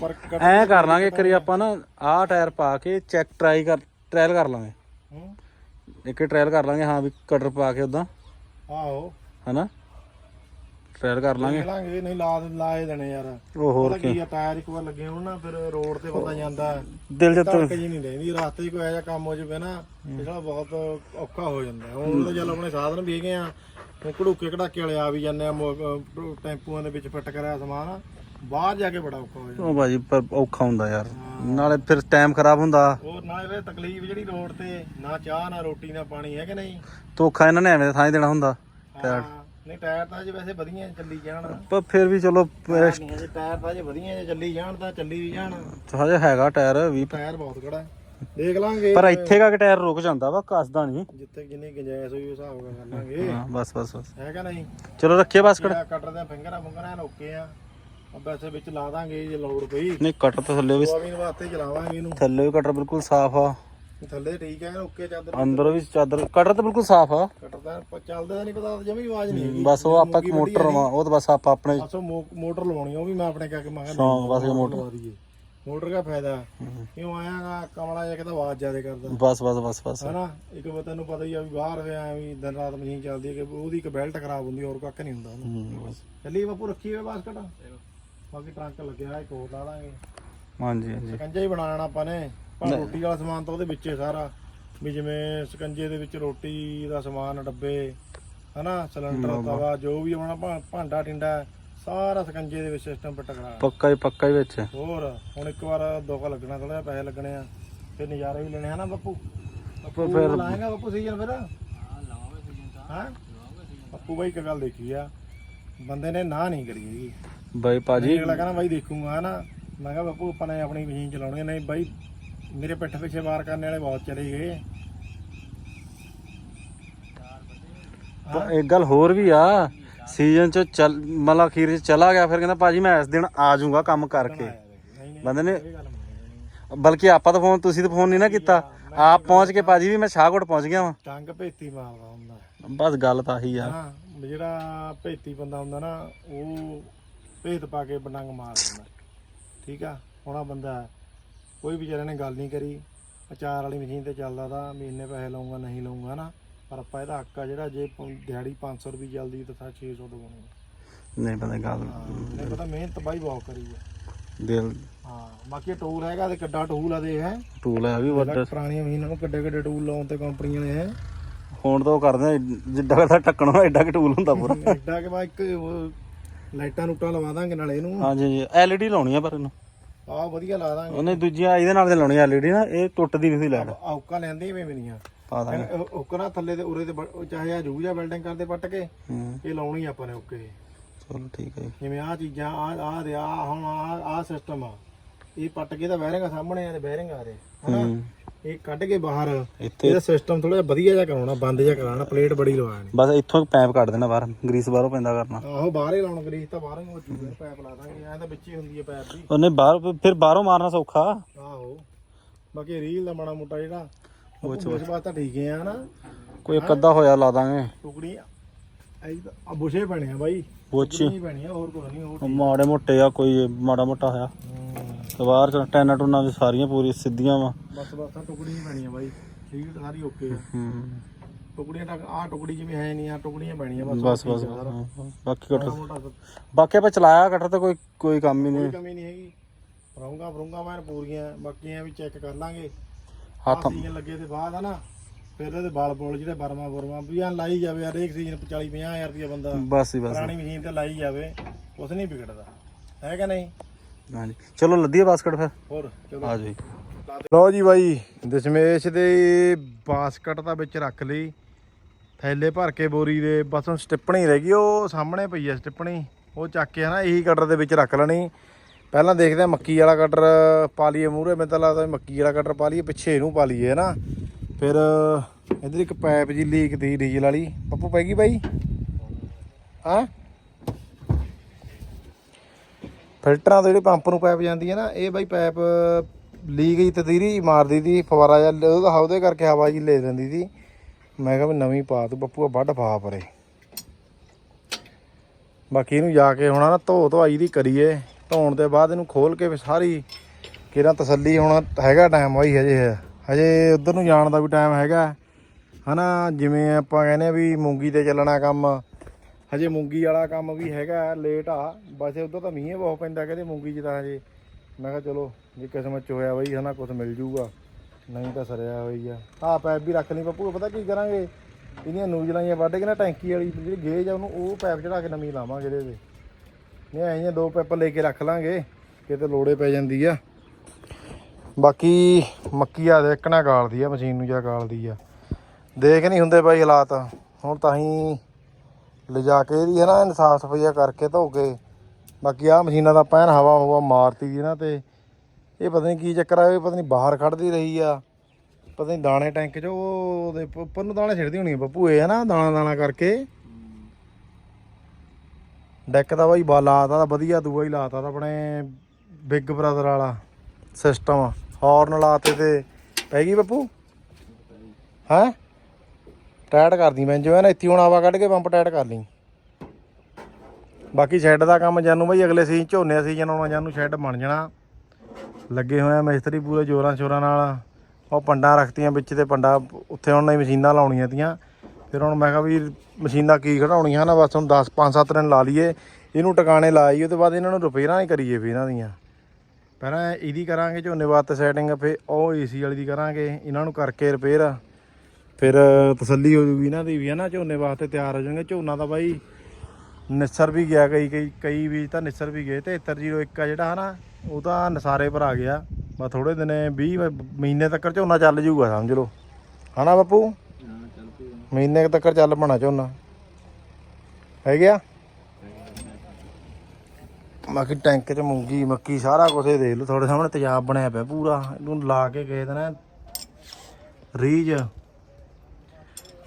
ਪਰ ਐ ਕਰ ਲਾਂਗੇ ਇੱਕ ਵਾਰੀ ਆਪਾਂ ਨਾ ਆਹ ਟਾਇਰ ਪਾ ਕੇ ਚੈੱਕ ਟਰਾਈ ਕਰ ਟ੍ਰਾਇਲ ਕਰ ਲਾਂਗੇ। ਹੂੰ। ਇੱਕ ਟ੍ਰਾਇਲ ਕਰ ਲਾਂਗੇ ਹਾਂ ਵੀ ਕਟਰ ਪਾ ਕੇ ਉਦਾਂ ਆਹੋ। ਹਨਾ? ਟ੍ਰਾਇਲ ਕਰ ਲਾਂਗੇ। ਲਾਂਗੇ ਨਹੀਂ ਲਾ ਲਾਏ ਦੇਣੇ ਯਾਰ। ਉਹ ਹੋਰ ਪਤਾ ਕੀ ਆ ਟਾਇਰ ਇੱਕ ਵਾਰ ਲੱਗੇ ਹੋਣ ਨਾ ਫਿਰ ਰੋਡ ਤੇ ਬੰਦਾ ਜਾਂਦਾ। ਦਿਲ ਜਦ ਧੜਕ ਜੀ ਨਹੀਂ ਰਹਿੰਦੀ ਰਸਤੇ 'ਚ ਕੋਈ ਜਿਹਾ ਕੰਮ ਹੋ ਜਾਵੇ ਨਾ ਇਹਦਾ ਬਹੁਤ ਔਖਾ ਹੋ ਜਾਂਦਾ। ਹੁਣ ਤਾਂ ਚੱਲ ਆਪਣੇ ਸਾਧਨ ਵੀ ਹੈਗੇ ਆ ਹੁਣ ਘੜੂਕੇ ਘੜਾਕੇ ਵਾਲੇ ਆ ਵੀ ਜਾਂਦੇ ਆ ਮੋ- ਅਹ ਟੈਂਪੂਆਂ ਦੇ ਵਿੱਚ ਫਿੱਟ ਕਰਿਆ ਸਮਾਨ। ਬਾਹਰ ਜਾ ਕੇ ਬੜਾ ਔਖਾ ਹੋ ਜਾਂਦਾ। ਉਹ ਭਾਜੀ ਪਰ ਔਖਾ ਹੁੰਦਾ ਯਾਰ। ਨਾਲੇ ਫਿਰ ਟਾਈਮ ਖਰਾਬ ਹੁੰਦਾ। ਹੋਰ ਨਾਲੇ ਇਹ ਤਕਲੀਫ ਜਿਹੜੀ ਰੋਡ ਤੇ ਨਾ ਚਾਹ ਨਾ ਰੋਟੀ ਨਾ ਪਾਣੀ ਹੈ ਕਿ ਨਹੀਂ? ਧੋਖਾ ਇਹਨਾਂ ਨੇ ਐਵੇਂ ਥਾਂ ਹੀ ਦੇਣਾ ਹੁੰਦਾ ਹਾਂ, ਨਹੀਂ ਟਾਇਰ ਤਾਂ ਜੇ ਵੈਸੇ ਵਧੀਆ ਚੱਲੀ ਜਾਣ। ਪਰ ਫਿਰ ਵੀ ਚਲੋ ਟਾਇਰ ਤਾਂ ਜੇ ਵਧੀਆ ਜੇ ਚੱਲੀ ਜਾਣ ਤਾਂ ਚੱਲੀ ਵੀ ਜਾਣ। ਹਜੇ ਹੈਗਾ ਟਾਇਰ 20 ਟਾਇਰ ਬਹੁਤ ਹੈ। ਦੇਖ ਲਾਂਗੇ। ਪਰ ਇੱਥੇ ਕਾ ਟਾਇਰ ਰੁਕ ਜਾਂਦਾ ਵਾ ਕੱਸਦਾ ਨਹੀਂ। ਜਿੱਥੇ ਜਿੰਨੀ ਗੁੰਜਾਇਸ਼ ਹੋਈ ਉਸ ਹਿਸਾਬ ਨਾਲ ਕਰ ਲਾਂਗੇ। ਹਾਂ ਬਸ ਬਸ ਬਸ। ਹੈ ਕਿ ਨਹੀਂ? ਚਲੋ ਬਾਸਕਟ ਜਿਹੜਾ ਕਟਰ ਦੇ ਫਿੰਗਰਾਂ ਫੁੰਗਰਾਂ ਓਕੇ ਆ। ਵੈਸੇ ਵਿੱਚ ਲਾ ਦਾਂਗੇ ਜੇ ਲੋੜ ਪਈ। ਨਹੀਂ ਕਟਰ ਤਾਂ ਥੱਲੇ ਵੀ ਸੋਆਬੀਨ ਵਾਸਤੇ ਚਲਾਵਾਂਗੇ ਇਹਨੂੰ। ਥੱਲੇ ਵੀ ਕਟਰ ਬਿਲਕੁਲ ਸਾਫ਼ ਆ। ਥੱਲੇ ਠੀਕ ਹੈ ਓਕੇ ਚਾਦਰ। ਅੰਦਰ ਵੀ ਚਾਦਰ ਕਟਰ ਤਾਂ ਬਿਲਕੁਲ ਸਾਫ਼ ਆ। ਕਟਰ ਤਾਂ ਪ- ਚੱਲਦਾ ਤਾਂ ਨਹੀਂ ਪਤਾ ਜਮੀ ਆਵਾਜ਼ ਨਹੀਂ ਹੈਗੀ। ਬਸ ਉਹ ਆਪਾਂ ਮੋਟਰ ਵਾ ਉਹ ਤਾਂ ਬਸ ਆਪਾਂ ਆਪਣੇ ਬਸ ਉਹ ਮੋ- ਮੋਟਰ ਲਵਾਉਣੀ ਆ, ਉਹ ਵੀ ਮੈਂ ਆਪਣੇ ਕਹਿ ਕੇ ਮੰਗਾ ਸ਼ੌਂਕ ਵਾਸਤੇ ਮੋਟਰ ਮੋਟਰ। ਦਾ ਫਾਇਦਾ। ਕਿਉਂ ਆਇਆਗਾ ਕਮਲਾ ਜਿਹਾ ਕਿਤਾ ਆਵਾਜ਼ ਜ਼ਿਆਦਾ ਕਰਦਾ। ਬਸ ਬਸ ਬਸ ਬਸ। ਹਨਾ ਇੱਕ ਵਾਰ ਤੈਨੂੰ ਪਤਾ ਹੀ ਆ ਵੀ ਬਾਹਰ ਹੋਇਆ ਵੀ ਦਿਨ ਰਾਤ ਮਸ਼ੀਨ ਚੱਲਦੀ ਹੈ ਕਿ ਉਹਦੀ ਇੱਕ ਬੈਲਟ ਖਰਾਬ ਹੁੰਦੀ ਹੋਰ ਕੱਖ ਨਹੀਂ ਹੁੰਦਾ ਉਹਨੂੰ। ਹੂੰ, ਬਸ। ਚੱਲੀ ਬਾਪੂ ਰੱਖੀ ਹੋਏ ਬਾਸਕਟ ਬਾਕੀ ਟਰੰਕ ਲੱਗਿਆ ਹੈ ਇੱਕ ਹੋਰ ਲਾ ਲਾਂਗੇ। ਹਾਂਜੀ ਹਾਂਜੀ। ਸਕੰਜਾ ਹੀ ਬਣਾ ਲੈਣਾ ਆਪਾਂ ਨੇ ਪਰ ਰੋਟੀ ਵਾਲਾ ਸਮਾਨ ਤਾਂ ਉਹਦੇ ਵਿੱਚ ਹੀ ਸਾਰਾ। ਵੀ ਜਿਵੇਂ ਸਕੰਜੇ ਦੇ ਵਿੱਚ ਰੋਟੀ ਦਾ ਸਮਾਨ ਡੱਬੇ ਹਨਾ ਸਿਲੰਡਰ ਤਵਾ ਜੋ ਵੀ ਆਪਣਾ ਭਾ- ਭਾਂਡਾ ਟਿੰਡਾ ਸਾਰਾ ਸਕੰਜੇ ਦੇ ਵਿੱਚ ਸਿਸਟਮ ਫਿੱਟ ਕਰਾ। ਪੱਕਾ ਹੀ ਪੱਕਾ ਹੀ ਵਿੱਚ। ਹੋਰ ਹੁਣ ਇੱਕ ਵਾਰ ਦੁੱਖ ਲੱਗਣਾ ਥੋੜਾ ਪੈਸੇ ਲੱਗਣੇ ਆ। ਤੇ ਨਜ਼ਾਰੇ ਵੀ ਲੈਣੇ ਹਨਾ ਬੱਪੂ। ਬੱਪੂ ਫਿਰ- ਲਾਏਗਾ ਬੱਪੂ ਸੀਜ਼ਨ ਫਿਰ? ਹਾਂ? ਬੱਪੂ ਬਾਈ ਇੱਕ ਗੱਲ ਦੇਖੀ ਆ। ਬੰਦੇ ਨੇ ਨਾ ਨਹੀਂ ਕਰੀ ਹੈਗੀ। ਬਾਈ ਭਾਜੀ। ਅਗਲਾ ਕਹਿੰਦਾ ਬਾਈ ਦੇਖੂਗਾ ਨਾ ਮੈਂ ਕਿਹਾ ਬੱਪੂ ਆਪਾਂ ਨੇ ਆਪਣੀ ਮਸ਼ੀਨ ਚਲਾਉਣੀ। ਨਹੀਂ ਬਾਈ ਮੇਰੇ ਪਿੱਠ ਪਿੱਛੇ ਵਾਰ ਕਰਨ ਵਾਲੇ ਬਹੁਤ ਚਲੇ ਗਏ। ਪਰ ਇੱਕ ਗੱਲ ਹੋਰ ਵੀ ਆ ਸੀਜ਼ਨ ਚ ਚੱਲ ਮਤਲਬ ਅਖੀਰ ਚ ਚਲਾ ਗਿਆ ਫਿਰ ਕਹਿੰਦਾ ਭਾਜੀ ਮੈਂ ਇਸ ਦਿਨ ਆ ਜਾਊਂਗਾ ਕੰਮ ਕਰਕੇ। ਬੰਦੇ ਨੇ ਬਲਕਿ ਆਪਾਂ ਤਾਂ ਫੋਨ ਤੁਸੀਂ ਤਾਂ ਫੋਨ ਨਹੀਂ ਨਾ ਕੀਤਾ। ਆਪ ਪਹੁੰਚ ਕੇ ਭਾਜੀ ਵੀ ਮੈਂ ਸ਼ਾਹਕੋਟ ਪਹੁੰਚ ਗਿਆ ਵਾਂ। ਟੰਗ ਭੇਤੀ ਮਾਰਦਾ ਹੁੰਦਾ। ਬਸ ਗੱਲ ਤਾਂ ਆਹੀ ਆ। ਹਾਂ ਜਿਹੜਾ ਭੇਤੀ ਬੰਦਾ ਹੁੰਦਾ ਨਾ ਉਹ ਭੇਤ ਪਾ ਕੇ ਬੰਡੰਗ ਮਾਰ ਦਿੰਦਾ। ਠੀਕ ਆ? ਹੁਣ ਬੰਦਾ ਕੋਈ ਵਿਚਾਰੇ ਨੇ ਗੱਲ ਨਹੀਂ ਕਰੀ। ਅਚਾਰ ਵਾਲੀ ਮਸ਼ੀਨ ਤੇ ਚੱਲਦਾ ਤਾਂ ਵੀ ਇੰਨੇ ਪੈਸੇ ਲਊਂਗਾ ਨਹੀਂ ਲਊਂਗਾ ਨਾ ਪਰ ਆਪਾਂ ਇਹਦਾ ਹੱਕ ਆ ਜਿਹੜਾ ਜੇ ਪ- ਦਿਹਾੜੀ 500 ਰੁਪਏ ਚੱਲਦੀ ਤਾਂ ਸਾ 600 ਦਵਾਉਣੀ ਨਹੀਂ ਪਤਾ ਗੱਲ ਨਹੀਂ ਪਤਾ ਮਿਹਨਤ ਬਾਈ ਬਹੁਤ ਕਰੀ ਆ। ਦਿਲ ਹਾਂ ਬਾਕੀ ਇਹ ਟੂਲ ਹੈਗਾ ਤੇ ਕਿੱਡਾ ਟੂਲ ਆ ਦੇ ਹੈ? ਟੂਲ ਹੈ ਵੀ ਵੱਡਾ। ਪੁਰਾਣੀਆਂ ਮਸ਼ੀਨਾਂ ਨੂੰ ਕਿੱਡੇ ਕਿੱਡੇ ਟੂਲ ਲਾਉਣ ਤੇ ਕੰਪਨੀਆਂ ਨੇ ਹੈ? ਹੁਣ ਤਾਂ ਉਹ ਕਰਦੇ ਆ, ਜਿੱਡਾ ਦਾ ਟੱਕਣਾ ਐਡਾ ਕਿ ਟੂਲ ਹੁੰਦਾ ਪੂਰਾ ਐਡਾ ਕਿ ਬਾ ਇੱਕ ਉਹ ਲਾਈਟਾਂ ਲੂਟਾਂ ਲਵਾ ਦਾਂਗੇ ਨਾਲੇ ਇਹਨੂੰ। ਹਾਂਜੀ ਜੀ ਐਲਈਡੀ ਲਾਉਣੀ ਆ ਪਰ ਇਹਨੂੰ। ਆਹ ਵਧੀਆ ਲਾ ਦਾਂਗੇ। ਉਹਨੇ ਦੂਜੀਆਂ ਇਹਦੇ ਨਾਲ ਤੇ ਲਾਉਣੀ ਐਲਈਡੀ ਨਾ ਇਹ ਟੁੱਟਦੀ ਨਹੀਂ ਸੀ ਲੈਟ ਔਕਾ ਲੈਂਦੇ ਵੀ ਮੇਰੀਆਂ ਪਾ ਦਾਂਗੇ। ਔਕਾ ਨਾ ਥੱਲੇ ਤੇ ਉਰੇ ਤੇ ਬ- ਉਹ ਚਾਹੇ ਆ ਜੂਜਾ ਬਿਲਡਿੰਗ ਕਰਦੇ ਪੱਟ ਕੇ ਹੂੰ। ਇਹ ਲਾਉਣੀ ਆਪਾਂ ਨੇ ਓਕੇ ਚਲੋ ਠੀਕ ਹੈ ਜੀ। ਜਿਵੇਂ ਆ ਚੀਜ਼ਾਂ ਆ ਆ ਦੇ ਆ ਹੁਣ ਆ ਆ ਸਿਸਟਮ ਆ। ਇਹ ਪੱਟ ਕੇ ਤਾਂ ਬੈਰਿੰਗ ਸਾਹਮਣੇ ਆ ਤੇ ਬੈਰਿੰਗ ਆ ਰਹੇ ਹਨਾ? ਹੂੰ। ਇਹ ਕੱਢ ਕੇ ਬਾਹਰ ਇੱਥੇ ਇਹਦਾ ਸਿਸਟਮ ਥੋੜਾ ਜਿਹਾ ਵਧੀਆ ਜਿਹਾ ਕਰਾਉਣਾ ਬੰਦ ਜਿਹਾ ਕਰਾਉਣਾ ਪਲੇਟ ਬੜੀ ਲਵਾਣੀ ਬਸ ਇੱਥੋਂ ਪੈਪ ਕੱਢ ਦੇਣਾ ਬਾਹਰ ਗਰੀਸ ਬਾਹਰੋਂ ਪੈਂਦਾ ਕਰਨਾ। ਆਹੋ ਬਾਹਰ ਹੀ ਲਾਉਣ ਗਰੀਸ ਤਾਂ ਬਾਹਰ ਹੀ ਹੋ ਚੁੱਕੀ ਪੈਪ ਲਾ ਦਾਂਗੇ ਐਂ ਤਾਂ ਵਿੱਚ ਹੀ ਹੁੰਦੀ ਹੈ ਪੈਪ ਦੀ ਉਹਨੇ ਬਾਹਰ ਫਿਰ ਬਾਹਰੋਂ ਮਾਰਨਾ ਸੌਖਾ। ਆਹੋ ਬਾਕੀ ਰੀਲ ਦਾ ਮਾੜਾ ਮੋਟਾ ਜਿਹੜਾ ਉਹ ਇਸ ਬਾਤ ਤਾਂ ਠੀਕ ਹੈ ਨਾ ਕੋਈ ਇੱਕ ਅੱਧਾ ਹੋਇਆ ਲਾ ਦਾਂਗੇ। ਟੁਕੜੀ ਐ ਆ ਬੁਸ਼ੇ ਪੈਣੇ ਆ ਬਾਈ। ਬੁੱਚ ਨਹੀਂ ਪੈਣੀ ਆ ਹੋਰ ਕੁਝ ਨਹੀਂ ਮਾੜੇ ਮੋਟੇ ਆ ਕੋਈ ਮਾੜਾ ਮੋਟਾ ਹੋਇਆ। ਬਾਹਰ ਚ ਟੈਨਾ ਟੂਨਾ ਵੀ ਸਾਰੀਆਂ ਪੂਰੀ ਸਿੱਧੀਆਂ ਵਾ। ਬਸ ਬਸ ਆ ਟੁਕੜੀ ਨਹੀਂ ਪੈਣੀ ਆ ਬਾਈ। ਠੀਕ ਸਾਰੀ ਓਕੇ ਆ। ਟੁਕੜੀਆਂ ਤਾਂ ਆ ਟੁਕੜੀ ਜਿਵੇਂ ਹੈ ਨਹੀਂ ਆ ਟੁਕੜੀਆਂ ਪੈਣੀਆਂ ਬਸ ਬਸ ਬਾਕੀ ਕਟਰ ਬਾਕੀ ਆਪਾਂ ਚਲਾਇਆ ਕਟਰ ਤੇ ਕੋਈ ਕੋਈ ਕੰਮ ਹੀ ਕੋਈ ਨਹੀਂ ਕਮੀ ਨਹੀਂ ਹੈਗੀ। ਫਰੂੰਗਾ ਫਰੂੰਗਾ ਮੈਂ ਪੂਰੀਆਂ ਬਾਕੀ ਐ ਵੀ ਚੈੱਕ ਕਰ ਲਾਂਗੇ। ਹੱਥ ਲੱਗੇ ਤੇ ਬਾਅਦ ਆ ਨਾ ਫਿਰ ਇਹਦੇ ਬਾਲ ਬੋਲ ਜਿਹੜੇ ਬਰਮਾ ਬਰਮਾ ਵੀ ਆ ਲਾਈ ਜਾਵੇ ਹਰੇਕ ਸੀਜ਼ਨ 40 50000 ਰੁਪਏ ਬੰਦਾ। ਬਸ ਬਸ। ਪੁਰਾਣੀ ਮਸ਼ੀਨ ਤੇ ਲਾਈ ਜਾਵੇ ਕੁਛ ਨਹੀਂ ਵਿਗੜਦਾ। ਹੈ ਕਿ ਨਹੀਂ? ਹਾਂਜੀ। ਚਲੋ ਲੱਦੀਏ ਬਾਸਕਟ ਫਿਰ। ਹੋਰ ਚਲੋ। ਆ ਜੀ। ਲਓ ਜੀ ਬਾਈ ਦਸ਼ਮੇਸ਼ ਦੇ ਬਾਸਕਟ ਦਾ ਵਿੱਚ ਰੱਖ ਲਈ। ਥੈਲੇ ਭਰ ਕੇ ਬੋਰੀ ਦੇ ਬਸ ਹੁਣ ਸਟਿੱਪਣੀ ਰਹਿ ਗਈ ਉਹ ਸਾਹਮਣੇ ਪਈ ਆ ਸਟਿੱਪਣੀ। ਉਹ ਚੱਕ ਕੇ ਹਨਾ ਇਹੀ ਕਟਰ ਦੇ ਵਿੱਚ ਰੱਖ ਲੈਣੀ। ਪਹਿਲਾਂ ਦੇਖਦੇ ਆ ਮੱਕੀ ਵਾਲਾ ਕਟਰ ਪਾ ਲਈਏ ਮੂਹਰੇ ਮੈਨੂੰ ਤਾਂ ਲੱਗਦਾ ਮੱਕੀ ਵਾਲਾ ਕਟਰ ਪਾ ਲਈਏ ਪਿੱਛੇ ਇਹਨੂੰ ਪਾ ਲਈਏ ਹਨਾ। ਫਿਰ ਇਧਰ ਇੱਕ ਪਾਈਪ ਜੀ ਲੀਕ ਤੀ ਡੀਜ਼ਲ ਵਾਲੀ। ਪੱਪੂ ਪੈ ਗਈ ਬਾਈ? ਹਾਂ? ਫਿਲਟਰਾਂ ਤੋਂ ਜਿਹੜੇ ਪੰਪ ਨੂੰ ਪਾਈਪ ਜਾਂਦੀ ਹੈ ਨਾ, ਇਹ ਬਾਈ ਪਾਈਪ ਲੀਕ ਹੀ ਤਦੀਰੀ ਮਾਰਦੀ ਤੀ ਫਵਾਰਾ ਜਾਂ ਉਹਦਾ ਉਹਦੇ ਕਰਕੇ ਹਵਾ ਜੀ ਲੈ ਦਿੰਦੀ ਸੀ ਮੈਂ ਕਿਹਾ ਵੀ ਨਵੀਂ ਪਾ ਤੂੰ, ਬੱਪੂ ਆ ਵੱਢ ਪਾ ਪਰੇ। ਬਾਕੀ ਇਹਨੂੰ ਜਾ ਕੇ ਹੁਣ ਨਾ ਧੋ ਧਵਾਈ ਦੀ ਕਰੀਏ। ਧੋਣ ਦੇ ਬਾਅਦ ਇਹਨੂੰ ਖੋਲ ਕੇ ਵੀ ਸਾਰੀ ਕਿਹੜਾ ਤਸੱਲੀ ਹੁਣ ਹੈਗਾ ਟਾਈਮ ਬਾਈ ਹਜੇ। ਹਜੇ ਉਧਰ ਨੂੰ ਜਾਣ ਦਾ ਵੀ ਟਾਈਮ ਹੈਗਾ। ਹਨਾ, ਜਿਵੇਂ ਆਪਾਂ ਕਹਿੰਦੇ ਆ ਵੀ ਮੂੰਗੀ ਤੇ ਚੱਲਣਾ ਕੰਮ। ਹਜੇ ਮੂੰਗੀ ਵਾਲਾ ਕੰਮ ਵੀ ਹੈਗਾ ਲੇਟ ਆ। ਵੈਸੇ ਉਧਰ ਤਾਂ ਮੀਂਹ ਬਹੁਤ ਪੈਂਦਾ ਕਹਿੰਦੇ ਮੂੰਗੀ 'ਚ ਤਾਂ ਹਜੇ। ਮੈਂ ਕਿਹਾ ਚਲੋ, ਜੇ ਕਿਸਮਤ 'ਚ ਹੋਇਆ ਬਈ, ਹਨਾ ਕੁਝ ਮਿਲ ਜੂਗਾ। ਨਹੀਂ ਤਾਂ ਸਰਿਆ ਹੋਈ ਆ। ਆਹ ਪੈਪ ਵੀ ਰੱਖ ਲਈ ਪੱਪੂ ਪਤਾ ਕੀ ਕਰਾਂਗੇ? ਇਹਦੀਆਂ ਨੂਜਲਾਈਆਂ ਵੱਢ ਕੇ ਨਾ ਟੈਂਕੀ ਵਾਲੀ ਜਿਹੜੀ ਗੇਜ ਆ, ਉਹਨੂੰ ਉਹ ਪੈਪ ਚੜਾ ਕੇ ਨਵੀਂ ਲਾਵਾਂਗੇ ਇਹਦੇ ਤੇ। ਨਹੀਂ, ਐਂ ਦੋ ਪੈਪ ਲੈ ਕੇ ਰੱਖ ਲਾਂਗੇ, ਕਿਤੇ ਲੋੜੇ ਪੈ ਜਾਂਦੀ ਆ। ਬਾਕੀ ਮੱਕੀ ਆ ਤਾਂ ਇੱਕ ਨਾ ਗਾਲਦੀ ਆ, ਮਸ਼ੀਨ ਨੂੰ ਜਾ ਗਾਲਦੀ ਆ। ਦੇਖ ਨਹੀਂ ਹੁੰਦੇ ਬਾਈ ਹਾਲਾਤ, ਹੁਣ ਤਾਂ ਹੀ ਲਿਜਾ ਕੇ ਇਹਦੀ ਹੈ ਨਾ ਇਨਸਾਫ ਸਫਾਈਆ ਕਰਕੇ ਧੋ ਕੇ। ਬਾਕੀ ਆ ਮਸ਼ੀਨਾਂ ਦਾ ਪੈਨ ਹਵਾ ਹਵਾ ਮਾਰਤੀ ਦੀ ਨਾ ਤੇ ਇਹ ਪਤਾ ਨਹੀਂ ਕੀ ਚੱਕਰ ਆ, ਇਹ ਪਤਾ ਨਹੀਂ ਬਾਹਰ ਖੜਦੀ ਰਹੀ ਆ। ਪਤਾ ਨਹੀਂ ਦਾਣੇ ਟੈਂਕ 'ਚ ਉਹਦੇ ਉੱਪਰ ਨੂੰ ਦਾਣੇ ਛਿੜਦੀ ਹੋਣੀ ਬੱਪੂ ਇਹ ਹੈ ਨਾ ਦਾਣਾ ਦਾਣਾ ਕਰਕੇ। ਡੈਕ ਦਾ ਬਾਈ ਬਾ ਲਾਤਾ ਤਾਂ ਵਧੀਆ, ਦੂਆ ਹੀ ਲਾਤਾ ਤਾਂ ਆਪਣੇ ਬਿਗ ਬ੍ਰਦਰ ਵਾਲਾ ਸਿਸਟਮ ਹਾਰਨ ਲਾਤੇ ਤੇ, ਪੈ ਗਈ ਬੱਪੂ? ਹੈ? ਟਾਈਟ ਕਰਦੀ ਮੈਂ, ਜਿਵੇਂ ਨਾ ਇੱਥੇ ਹੁਣ ਆਵਾ ਕੱਢ ਕੇ ਪੰਪ ਟਾਈਟ ਕਰ ਲਈ। ਬਾਕੀ ਸ਼ੈੱਡ ਦਾ ਕੰਮ ਜਾਨੂੰ ਬਾਈ, ਅਗਲੇ ਸੀਜ਼ਨ ਝੋਨੇ ਸੀਜ਼ਨ ਆਉਣਾ, ਜਾਨੂੰ ਸ਼ੈੱਡ ਬਣ ਜਾਣਾ। ਲੱਗੇ ਹੋਏ ਆ ਮਿਸਤਰੀ ਪੂਰੇ ਜੋਰਾਂ ਸ਼ੋਰਾਂ ਨਾਲ। ਉਹ ਪੰਡਾਂ ਰੱਖਤੀਆਂ ਵਿੱਚ ਤੇ ਪੰਡਾ ਉੱਥੇ ਹੁਣ ਨਹੀਂ ਮਸ਼ੀਨਾਂ ਲਾਉਣੀਆਂ ਤੀਆਂ। ਫਿਰ ਹੁਣ ਮੈਂ ਕਿਹਾ ਵੀ ਮਸ਼ੀਨਾਂ ਕੀ ਖੜਾਉਣੀਆਂ ਨਾ ਬਸ ਹੁਣ 10 5-7 ਦਿਨ ਲਾ ਲਈਏ। ਇਹਨੂੰ ਟਿਕਾਣੇ ਲਾਈਏ ਉਹਦੇ ਬਾਅਦ ਇਹਨਾਂ ਨੂੰ ਰਿਪੇਅਰਾਂ ਹੀ ਕਰੀਏ ਫਿਰ ਇਹਨਾਂ ਦੀਆਂ। ਪਹਿਲਾਂ ਇਹਦੀ ਕਰਾਂਗੇ ਝੋਨੇ ਵਾਸਤੇ ਸੈਟਿੰਗ ਫਿਰ ਉਹ ਏਸੀ ਵਾਲੀ ਦੀ ਕਰਾਂਗੇ, ਇਹਨਾਂ ਨੂੰ ਕਰਕੇ ਰਿਪੇਅਰ ਫਿਰ ਤਸੱਲੀ ਹੋ ਜੂਗੀ ਇਹਨਾਂ ਦੀ ਵੀ ਹੈ ਨਾ ਝੋਨੇ ਵਾਸਤੇ ਤਿਆਰ ਹੋ ਜਾਣਗੇ। ਝੋਨਾ ਤਾਂ ਬਾਈ ਨਿਸਰ ਵੀ ਗਿਆ ਕਈ ਕਈ ਕਈ ਬੀਜ ਤਾਂ ਨਿਸਰ ਵੀ ਗਏ ਤੇ 7301 ਆ ਜਿਹੜਾ, ਹਨਾ? ਉਹ ਤਾਂ ਨਸਾਰੇ ਪਰ ਆ ਗਿਆ। ਬਸ ਥੋੜੇ ਦਿਨੇ 20 ਮਹੀਨੇ ਤੱਕ ਝੋਨਾ ਚੱਲ ਜੂਗਾ, ਸਮਝ ਲਓ। ਹਨਾ ਬਾਪੂ? ਮਹੀਨੇ ਤੱਕ ਚੱਲ ਪਣਾ ਝੋਨਾ। ਹੈ ਗਿਆ? ਬਾਕੀ ਟੈਂਕ 'ਚ ਮੂੰਗੀ, ਮੱਕੀ ਸਾਰਾ ਕੁਝ ਇਹ ਦੇਖ ਲਓ। ਤੁਹਾਡੇ ਸਾਹਮਣੇ ਤੇਜ਼ਾਬ ਬਣਿਆ ਪਿਆ ਪੂਰਾ। ਇਹਨੂੰ ਲਾ ਕੇ ਗਏ ਤੇ ਨਾ ਰੀਜ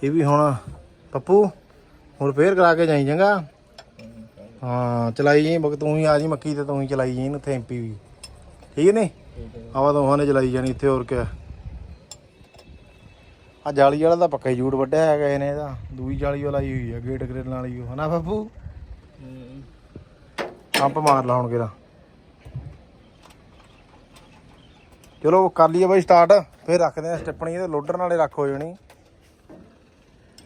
ਇਹ ਵੀ ਹੁਣ ਪੱਪੂ, ਹੁਣ ਫੇਰ ਕਰਾ ਕੇ ਜਾਈ ਚੰਗਾ। ਹਾਂ, ਚਲਾਈ ਜੀ ਬਕ ਤੂੰ ਹੀ ਆ ਜੀ ਮੱਕੀ ਤੇ ਤੂੰ ਹੀ ਚਲਾਈ ਜੀ ਇਹਨੂੰ ਥੈਂਪੀ ਵੀ। ਠੀਕ ਨੇ ਆਵਾ ਦੋਹਾਂ ਨੇ ਚਲਾਈ ਜਾਣੀ ਇੱਥੇ ਹੋਰ ਕਿਆ। ਆ ਜਾਲੀ ਵਾਲਾ ਤਾਂ ਪੱਕਾ ਹੀ ਜੂੜ ਵੱਢਿਆ ਹੈਗਾ ਇਹਨੇ ਇਹਦਾ ਦੂਈ ਜਾਲੀ ਵਾਲਾ ਹੀ ਹੋਈ ਆ, ਗੇਟ ਗ੍ਰਿਲ ਵਾਲੀ ਉਹ ਹਨਾ ਬੱਬੂ ਪੰਪ ਮਾਰ ਲਾ ਹੁਣ ਕਿਰਾ ਚਲੋ, ਕਰ ਲਈਏ ਬਾਈ ਸਟਾਰਟ ਫੇਰ ਰੱਖਦੇ ਆ ਸਟੈਪਣੀ ਤੇ ਲੋਡਰ ਨਾਲੇ ਰੱਖ ਹੋ ਜਾਣੀ।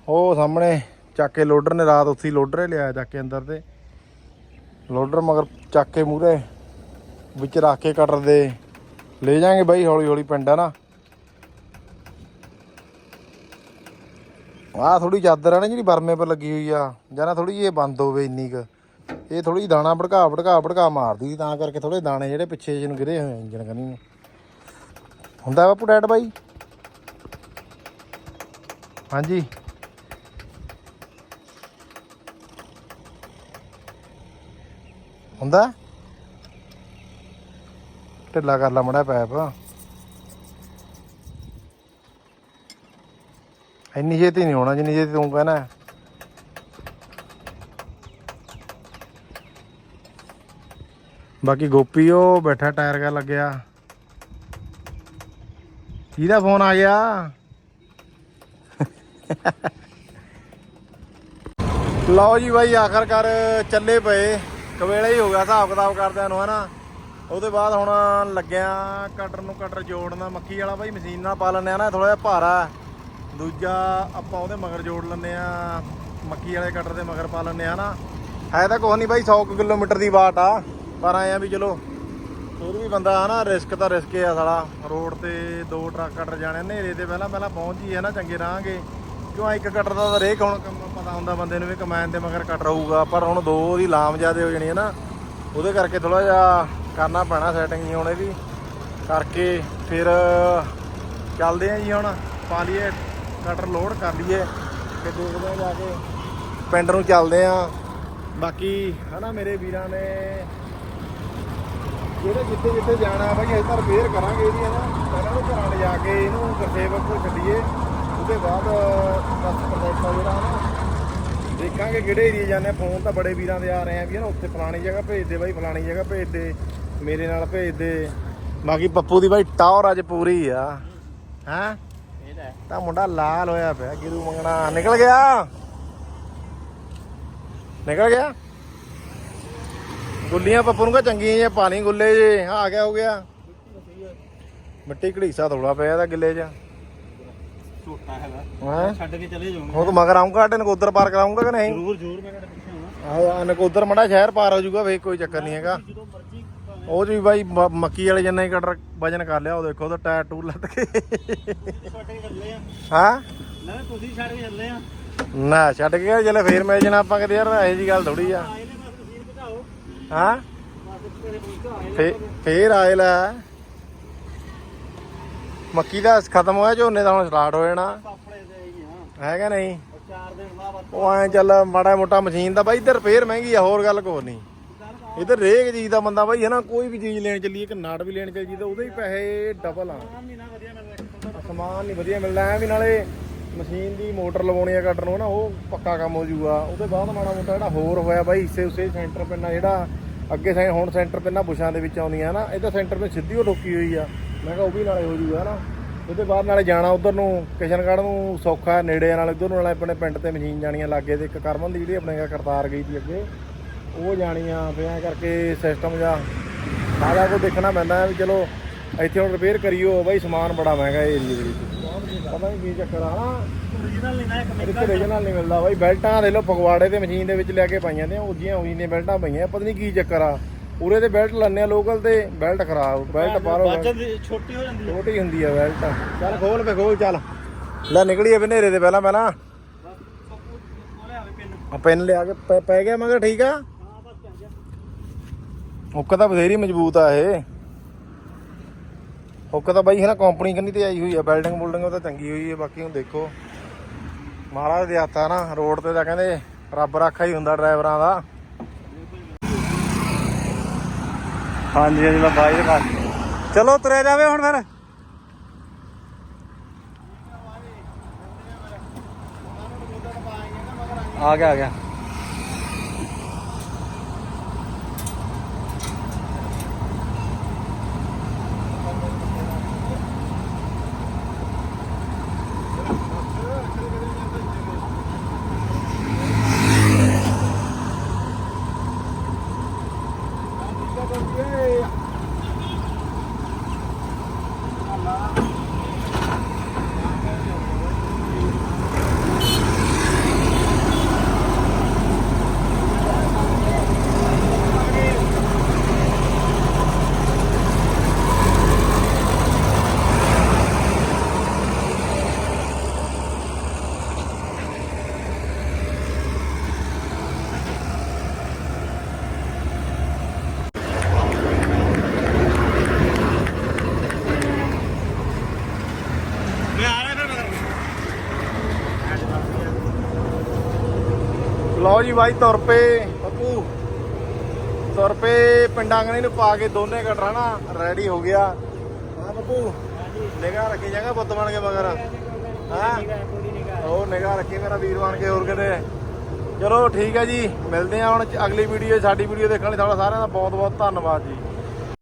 ਉਹ ਸਾਹਮਣੇ ਚੱਕ ਕੇ ਲੋਡਰ ਨੇ ਰਾਤ ਉੱਥੇ ਲੋਡਰ ਹੀ ਲਿਆਇਆ ਚੱਕ ਕੇ ਅੰਦਰ ਤੇ। ਲੋਡਰ ਮਗਰ ਚੱਕ ਕੇ ਮੂਰੇ ਵਿੱਚ ਰੱਖ ਕੇ ਕਟਰ ਦੇ। ਲੈ ਜਾਾਂਗੇ ਬਾਈ ਹੌਲੀ ਹੌਲੀ ਪਿੰਡ ਆ ਨਾ ਆਹ ਥੋੜੀ ਚਾਦਰ ਆ ਨਾ ਜਿਹੜੀ ਬਰਮੇ ਪਰ ਲੱਗੀ ਹੋਈ ਆ, ਜਾਂ ਨਾ ਥੋੜੀ ਇਹ ਬੰਦ ਹੋਵੇ ਇੰਨੀ ਕ। ਇਹ ਥੋੜੀ ਦਾਣਾ ਭੜਕਾ ਭੜਕਾ ਭੜਕਾ ਮਾਰਦੀ ਤਾਂ ਕਰਕੇ ਥੋੜੇ ਦਾਣੇ ਜਿਹੜੇ ਪਿੱਛੇ ਜਿਹੇ ਗਿਰੇ ਹੋਏ ਆ ਇੰਜਣ ਕਨੀ ਨੂੰ। ਹੁੰਦਾ ਬਾਪੂ ਡੈਡ ਬਾਈ? ਹਾਂਜੀ। ਹੁੰਦਾ? ਢਿੱਲਾ ਕਰ ਲਾ ਮੜਾ ਪੈਪ। ਇੰਨੀ ਛੇਤੀ ਨਹੀਂ ਹੋਣਾ, ਜਿੰਨੀ ਛੇਤੀ ਤੂੰ ਕਹਿਣਾ। ਬਾਕੀ ਗੋਪੀ, ਉਹ ਬੈਠਾ ਟਾਇਰ ਕਾ ਲੱਗਿਆ। ਕਿਹਦਾ ਫੋਨ ਆ ਗਿਆ? ਲਓ ਜੀ ਬਾਈ, ਆਖਰਕਾਰ ਚੱਲੇ ਪਏ। ਕਵੇਲੇ ਹੀ ਹੋ ਗਿਆ, ਹਿਸਾਬ ਕਿਤਾਬ ਕਰਦਿਆਂ ਨੂੰ, ਹਨਾ। ਉਹਦੇ ਬਾਅਦ ਹੁਣ ਲੱਗਿਆ ਕਟਰ ਨੂੰ ਕਟਰ ਜੋੜਨਾ ਮੱਕੀ ਵਾਲਾ ਬਾਈ ਮਸ਼ੀਨ ਨਾਲ ਪਾ ਲੈਂਦੇ ਆ ਨਾ ਥੋੜਾ ਜਿਹਾ ਭਾਰਾ ਦੂਜਾ ਆਪਾਂ ਉਹਦੇ ਮਗਰ ਜੋੜ ਲੈਂਦੇ ਆ ਮੱਕੀ ਵਾਲੇ ਕਟਰ ਦੇ ਮਗਰ ਪਾ ਲੈਂਦੇ ਆ ਨਾ ਹੈ ਤਾਂ ਕੁਛ ਨਹੀਂ ਬਾਈ 100 ਕੁ ਕਿਲੋਮੀਟਰ ਦੀ ਬਾਟ ਆ, ਪਰ ਆਏ ਆ ਵੀ ਚਲੋ, ਹੋਰ ਵੀ ਬੰਦਾ, ਹਨਾ, ਰਿਸਕ ਤਾਂ ਰਿਸਕ ਆ ਸਾਲਾ। ਰੋਡ ਤੇ ਦੋ ਟਰੱਕ ਕਟਰ ਜਾਣੇ, ਹਨੇਰੇ ਤੇ ਪਹਿਲਾਂ ਪਹਿਲਾਂ ਪਹੁੰਚ ਜੀ ਹੈ ਨਾ ਚੰਗੇ ਰਾਂਗੇ ਕਿਉਂ ਇੱਕ ਕਟਰ ਦਾ ਤਾਂ ਰੇਕ ਹੁਣ ਕੰਮ ਪਤਾ ਹੁੰਦਾ ਬੰਦੇ ਨੂੰ ਵੀ ਕਮੈਨ ਦੇ ਮਗਰ ਕਟਰ ਹੋਊਗਾ, ਪਰ ਹੁਣ ਦੋ ਦੀ ਲਾਮ ਜਿਆਦੇ ਹੋ ਜਾਣੀ ਹੈ ਨਾ, ਉਹਦੇ ਕਰਕੇ ਥੋੜਾ ਜਿਹਾ ਕਰਨਾ ਪੈਣਾ ਸੈਟਿੰਗ ਜੀ ਹੁਣ ਇਹਦੀ। ਕਰਕੇ ਫਿਰ ਚੱਲਦੇ ਆ ਜੀ ਹੁਣ, ਪਾ ਲਈਏ ਕਟਰ ਲੋਡ ਕਰ ਲਈਏ, ਤੇ ਦੇਖਦੇ ਆ ਜਾ ਕੇ ਪਿੰਡ ਨੂੰ ਚੱਲਦੇ ਆ ਬਾਕੀ ਹਨਾ ਮੇਰੇ ਵੀਰਾਂ ਨੇ ਜਿਹੜੇ ਜਿੱਥੇ ਜਿੱਥੇ ਜਾਣਾ ਬਾਈ, ਅਸੀਂ ਤਾਂ ਰਿਪੇਅਰ ਕਰਾਂਗੇ ਇਹਦੀ ਨਾ ਪਹਿਲਾਂ ਨੂੰ ਘਰਾਂ ਲਿਜਾ ਕੇ ਇਹਨੂੰ ਗੁਰਸੇਵਕ ਕੋਲ ਛੱਡੀਏ। ਉਹਦੇ ਬਾਅਦ ਬਸ ਪ੍ਰੋਜੈਕਟ ਆ ਜਿਹੜਾ ਨਾ ਦੇਖਾਂਗੇ ਕਿਹੜੇ ਏਰੀਆ ਜਾਂਦੇ ਫੋਨ ਤਾਂ ਬੜੇ ਵੀਰਾਂ ਦੇ ਆ ਰਹੇ ਆ ਵੀ ਨਾ ਉੱਥੇ ਫਲਾਣੀ ਜਗ੍ਹਾ ਭੇਜ ਦੇ ਬਾਈ ਫਲਾਣੀ ਜਗ੍ਹਾ ਭੇਜ ਦੇ ਮੇਰੇ ਨਾਲ ਭੇਜ ਦੇ। ਬਾਕੀ ਪੱਪੂ ਦੀ ਬਾਈ ਟੌਰ ਅੱਜ ਪੂਰੀ ਆ। ਹੈਂ? ਤਾਂ ਮੁੰਡਾ ਲਾਲ ਹੋਇਆ ਪਿਆ ਗਿਰੂ ਮੰਗਣਾ। ਨਿਕਲ ਗਿਆ? ਨਿਕਲ ਗਿਆ? ਗੁੱਲੀਆਂ ਪੱਪੂ ਨੂੰ ਕਹ ਚੰਗੀਆਂ ਜੇ ਪਾਣੀ ਗੁੱਲੇ ਜੇ ਆ ਗਿਆ ਹੋ ਗਿਆ। ਮਿੱਟੀ ਘੜੀਸਾ ਥੋੜਾ ਪਿਆ ਇਹਦਾ ਗਿੱਲੇ 'ਚ ਝੋਟਾ ਹੈਗਾ। ਛੱਡ ਕੇ ਚਲੇ ਜਾਉਂਗੇ ਉਹ ਤਾਂ ਮਗਰ ਆਉਂਗਾ ਤੇ ਨਕੋਦਰ ਪਾਰ ਕਰਾਉਂਗਾ ਕਿ ਨਹੀਂ? ਜ਼ਰੂਰ ਜ਼ਰੂਰ ਮੈਂ ਤੁਹਾਡੇ ਪਿੱਛੇ ਆਉਣਾ। ਆ ਨਕੋਦਰ ਮੜਾ ਸ਼ਹਿਰ ਪਾਰ ਹੋ ਜਾਊਗਾ ਵੇ ਕੋਈ ਚੱਕਰ ਨਹੀਂ ਹੈਗਾ। ਉਹ ਵੀ ਬਾਈ ਮ- ਮੱਕੀ ਵਾਲੇ ਜਿੰਨਾ ਹੀ ਕਟਰ ਵਜਨ ਕਰ ਲਿਆ ਉਹ ਦੇਖੋ ਉਹਦਾ ਟਾਇਰ ਟੂਰ ਲੱਦ ਕੇ। ਚੱਲੇ ਹਾਂ? ਨਾ ਤੁਸੀਂ ਛੱਡ ਕੇ ਚੱਲੇ ਆ। ਨਾ ਛੱਡ ਕੇ ਜਲੇ ਫੇਰ ਮੈਚ ਨਾ ਆਪਾਂ ਕਦੇ ਯਾਰ ਇਹੋ ਜੀ ਗੱਲ ਥੋੜੀ ਆ। ਹਾਂ? ਫੇਰ ਆਏ ਲੈ। ਮੱਕੀ ਦਾ ਖਤਮ ਹੋਇਆ ਝੋਨੇ ਦਾ ਹੁਣ ਸਟਾਰਟ ਹੋ ਜਾਣਾ। ਹੈਗਾ ਨਹੀਂ? ਉਹ ਐ ਚੱਲ ਮਾੜਾ ਮੋਟਾ ਮਸ਼ੀਨ ਦਾ ਬਾਈ ਇੱਧਰ ਫੇਰ ਮਹਿੰਗੀ ਆ ਹੋਰ ਗੱਲ ਕੋਈ ਨਹੀਂ। ਇੱਧਰ ਰੇਕ ਚੀਜ਼ ਦਾ ਬੰਦਾ ਬਾਈ ਹੈ ਨਾ ਕੋਈ ਵੀ ਚੀਜ਼ ਲੈਣ ਚੱਲੀਏ ਕਿ ਨਾਟ ਵੀ ਲੈਣ ਚੱਲੀਏ ਤਾਂ ਉਹਦੇ ਹੀ ਪੈਸੇ ਡਬਲ ਆ। ਸਮਾਨ ਨਹੀਂ ਵਧੀਆ ਮਿਲਦਾ ਐ ਵੀ ਨਾਲੇ ਮਸ਼ੀਨ ਦੀ ਮੋਟਰ ਲਵਾਉਣੀ ਆ ਕੱਟਣ ਨੂੰ ਨਾ ਉਹ ਪੱਕਾ ਕੰਮ ਹੋ ਜੂਗਾ ਉਹਦੇ ਬਾਅਦ ਮਾੜਾ ਮੋਟਾ ਜਿਹੜਾ ਹੋਰ ਹੋਇਆ ਬਾਈ ਹਿੱਸੇ ਉਸੇ ਸੈਂਟਰ ਪਿੰਨਾ ਜਿਹੜਾ ਅੱਗੇ ਹੁਣ ਸੈਂਟਰ ਪਿੰਨਾ ਬੁਸ਼ਾਂ ਦੇ ਵਿੱਚ ਆਉਂਦੀਆਂ ਨਾ ਇਹਦਾ ਸੈਂਟਰ ਪਿੰਨ ਸਿੱਧੀ ਉਹ ਠੋਕੀ ਹੋਈ ਆ। ਮੈਂ ਕਿਹਾ ਉਹ ਵੀ ਨਾਲੇ ਹੋ ਜੂਗਾ ਨਾ ਉਹਦੇ ਬਾਅਦ ਨਾਲੇ ਜਾਣਾ ਉਧਰ ਨੂੰ ਕਿਸ਼ਨਗੜ੍ਹ ਨੂੰ ਸੌਖਾ ਨੇੜੇ ਆ, ਨਾਲੇ ਉਧਰ ਨੂੰ ਨਾਲੇ ਆਪਣੇ ਪਿੰਡ ਤੇ ਮਸ਼ੀਨ ਜਾਣੀਆਂ ਲੱਗੇ ਤੇ ਇੱਕ ਕਰਮਨ ਦੀ ਜਿਹੜੀ ਆਪਣੇ ਕਰਤਾਰ ਗਈ ਸੀ ਅੱਗੇ। ਉਹ ਜਾਣੀਆਂ ਐਂ ਕਰਕੇ ਸਿਸਟਮ ਜਾਂ ਸਾਰਾ ਕੁਝ ਦੇਖਣਾ ਪੈਂਦਾ ਵੀ ਚਲੋ ਇੱਥੇ ਹੁਣ ਰਿਪੇਅਰ ਕਰੀਓ ਬਾਈ ਸਮਾਨ ਬੜਾ ਮਹਿੰਗਾ ਏਰੀਆ ਦੇ ਵਿੱਚ। ਪਤਾ ਨਹੀਂ ਕੀ ਚੱਕਰ ਆ ਨਾ ਓਰੀਜਨਲ ਨਹੀਂ ਨਾ ਇੱਕ ਰੀਜਨਲ ਨਹੀਂ ਮਿਲਦਾ ਬਾਈ ਬੈਲਟਾਂ ਦੇ ਲੋ ਫਗਵਾੜੇ ਤੇ ਮਸ਼ੀਨ ਦੇ ਵਿੱਚ ਲਿਆ ਕੇ ਪਾਈਆਂ ਨੇ ਉੱਜੀਆਂ ਹੋਈਆਂ ਨੇ ਬੈਲਟਾਂ ਪਈਆਂ ਪਤਾ ਨਹੀਂ ਕੀ ਚੱਕਰ ਆ। ਉਰੇ ਤੇ ਬੈਲਟ ਲੰਨੇ ਆ ਲੋਕਲ ਤੇ ਬੈਲਟ ਖਰਾਬ ਬੈਲਟ ਬਾਹਰੋਂ ਬਾਜਨ ਦੀ ਛੋਟੀ ਹੋ ਜਾਂਦੀ ਹੈ ਛੋਟੀ ਹੁੰਦੀ ਆ ਬੈਲਟ। ਚੱਲ ਖੋਲ ਵੇ ਖੋਲ ਚੱਲ। ਲੈ ਨਿਕਲੀਏ ਬਨੇਰੇ ਦੇ ਪਹਿਲਾਂ ਪਹਿਲਾਂ। ਆ ਪੈਨ ਲਿਆ ਕੇ ਪੈ- ਗਿਆ ਮਗਰ ਠੀਕ ਆ? ਹੁੱਕ ਤਾਂ ਬਥੇਰੀ ਮਜ਼ਬੂਤ ਆ ਇਹ। ਹੁੱਕ ਤਾਂ ਬਾਈ ਹੈ ਨਾ ਕੰਪਨੀ ਕੰਨੀ ਤੇ ਆਈ ਹੋਈ ਆ ਬਿਲਡਿੰਗ ਬੁਲਡਿੰਗ ਉਹ ਤਾਂ ਚੰਗੀ ਹੋਈ ਹੈ ਬਾਕੀ ਹੁਣ ਦੇਖੋ। ਮਹਾਰਾਜ ਦੇ ਹੱਥ ਨਾ ਰੋਡ ਤੇ ਤਾਂ ਕਹਿੰਦੇ ਰੱਬ ਰਾਖਾ ਹੀ ਹੁੰਦਾ ਡਰਾਈਵਰਾਂ ਦਾ। ਹਾਂਜੀ ਹਾਂਜੀ, ਮੈਂ ਬਾਈ ਦੇ ਘਰ ਚਲੋ ਤੁਰਿਆ ਜਾਵੇ ਹੁਣ ਫਿਰ। ਆ ਗਿਆ ਆ ਗਿਆ ਮੈਂ ਆ ਰਿਹਾ ਫਿਰ ਲਓ ਜੀ ਬਾਈ ਤੁਰ ਪਏ। ਬੱਬੂ, ਤੁਰ ਪਏ, ਪਿੰਡਾਂ ਗਣੀ ਨੂੰ ਪਾ ਕੇ ਦੋਨੇ ਕਟਰਾ ਨਾ ਰੈਡੀ ਹੋ ਗਿਆ। ਹਾਂ ਬੱਬੂ, ਨਿਗਾਹ ਰੱਖੀ ਜਾਗਾ ਬੁੱਤ ਬਣ ਕੇ ਮਗਰ। ਹਾਂ? ਉਹ ਨਿਗਾਹ ਰੱਖੀ ਮੇਰਾ ਵੀਰ ਬਣ ਕੇ ਹੋਰ ਕਿਤੇ। ਚਲੋ ਠੀਕ ਹੈ ਜੀ, ਮਿਲਦੇ ਆ ਹੁਣ ਅਗਲੀ ਵੀਡੀਓ ਸਾਡੀ ਵੀਡੀਓ ਦੇਖਣ ਲਈ ਤੁਹਾਡਾ ਸਾਰਿਆਂ ਦਾ ਬਹੁਤ ਬਹੁਤ ਧੰਨਵਾਦ ਜੀ।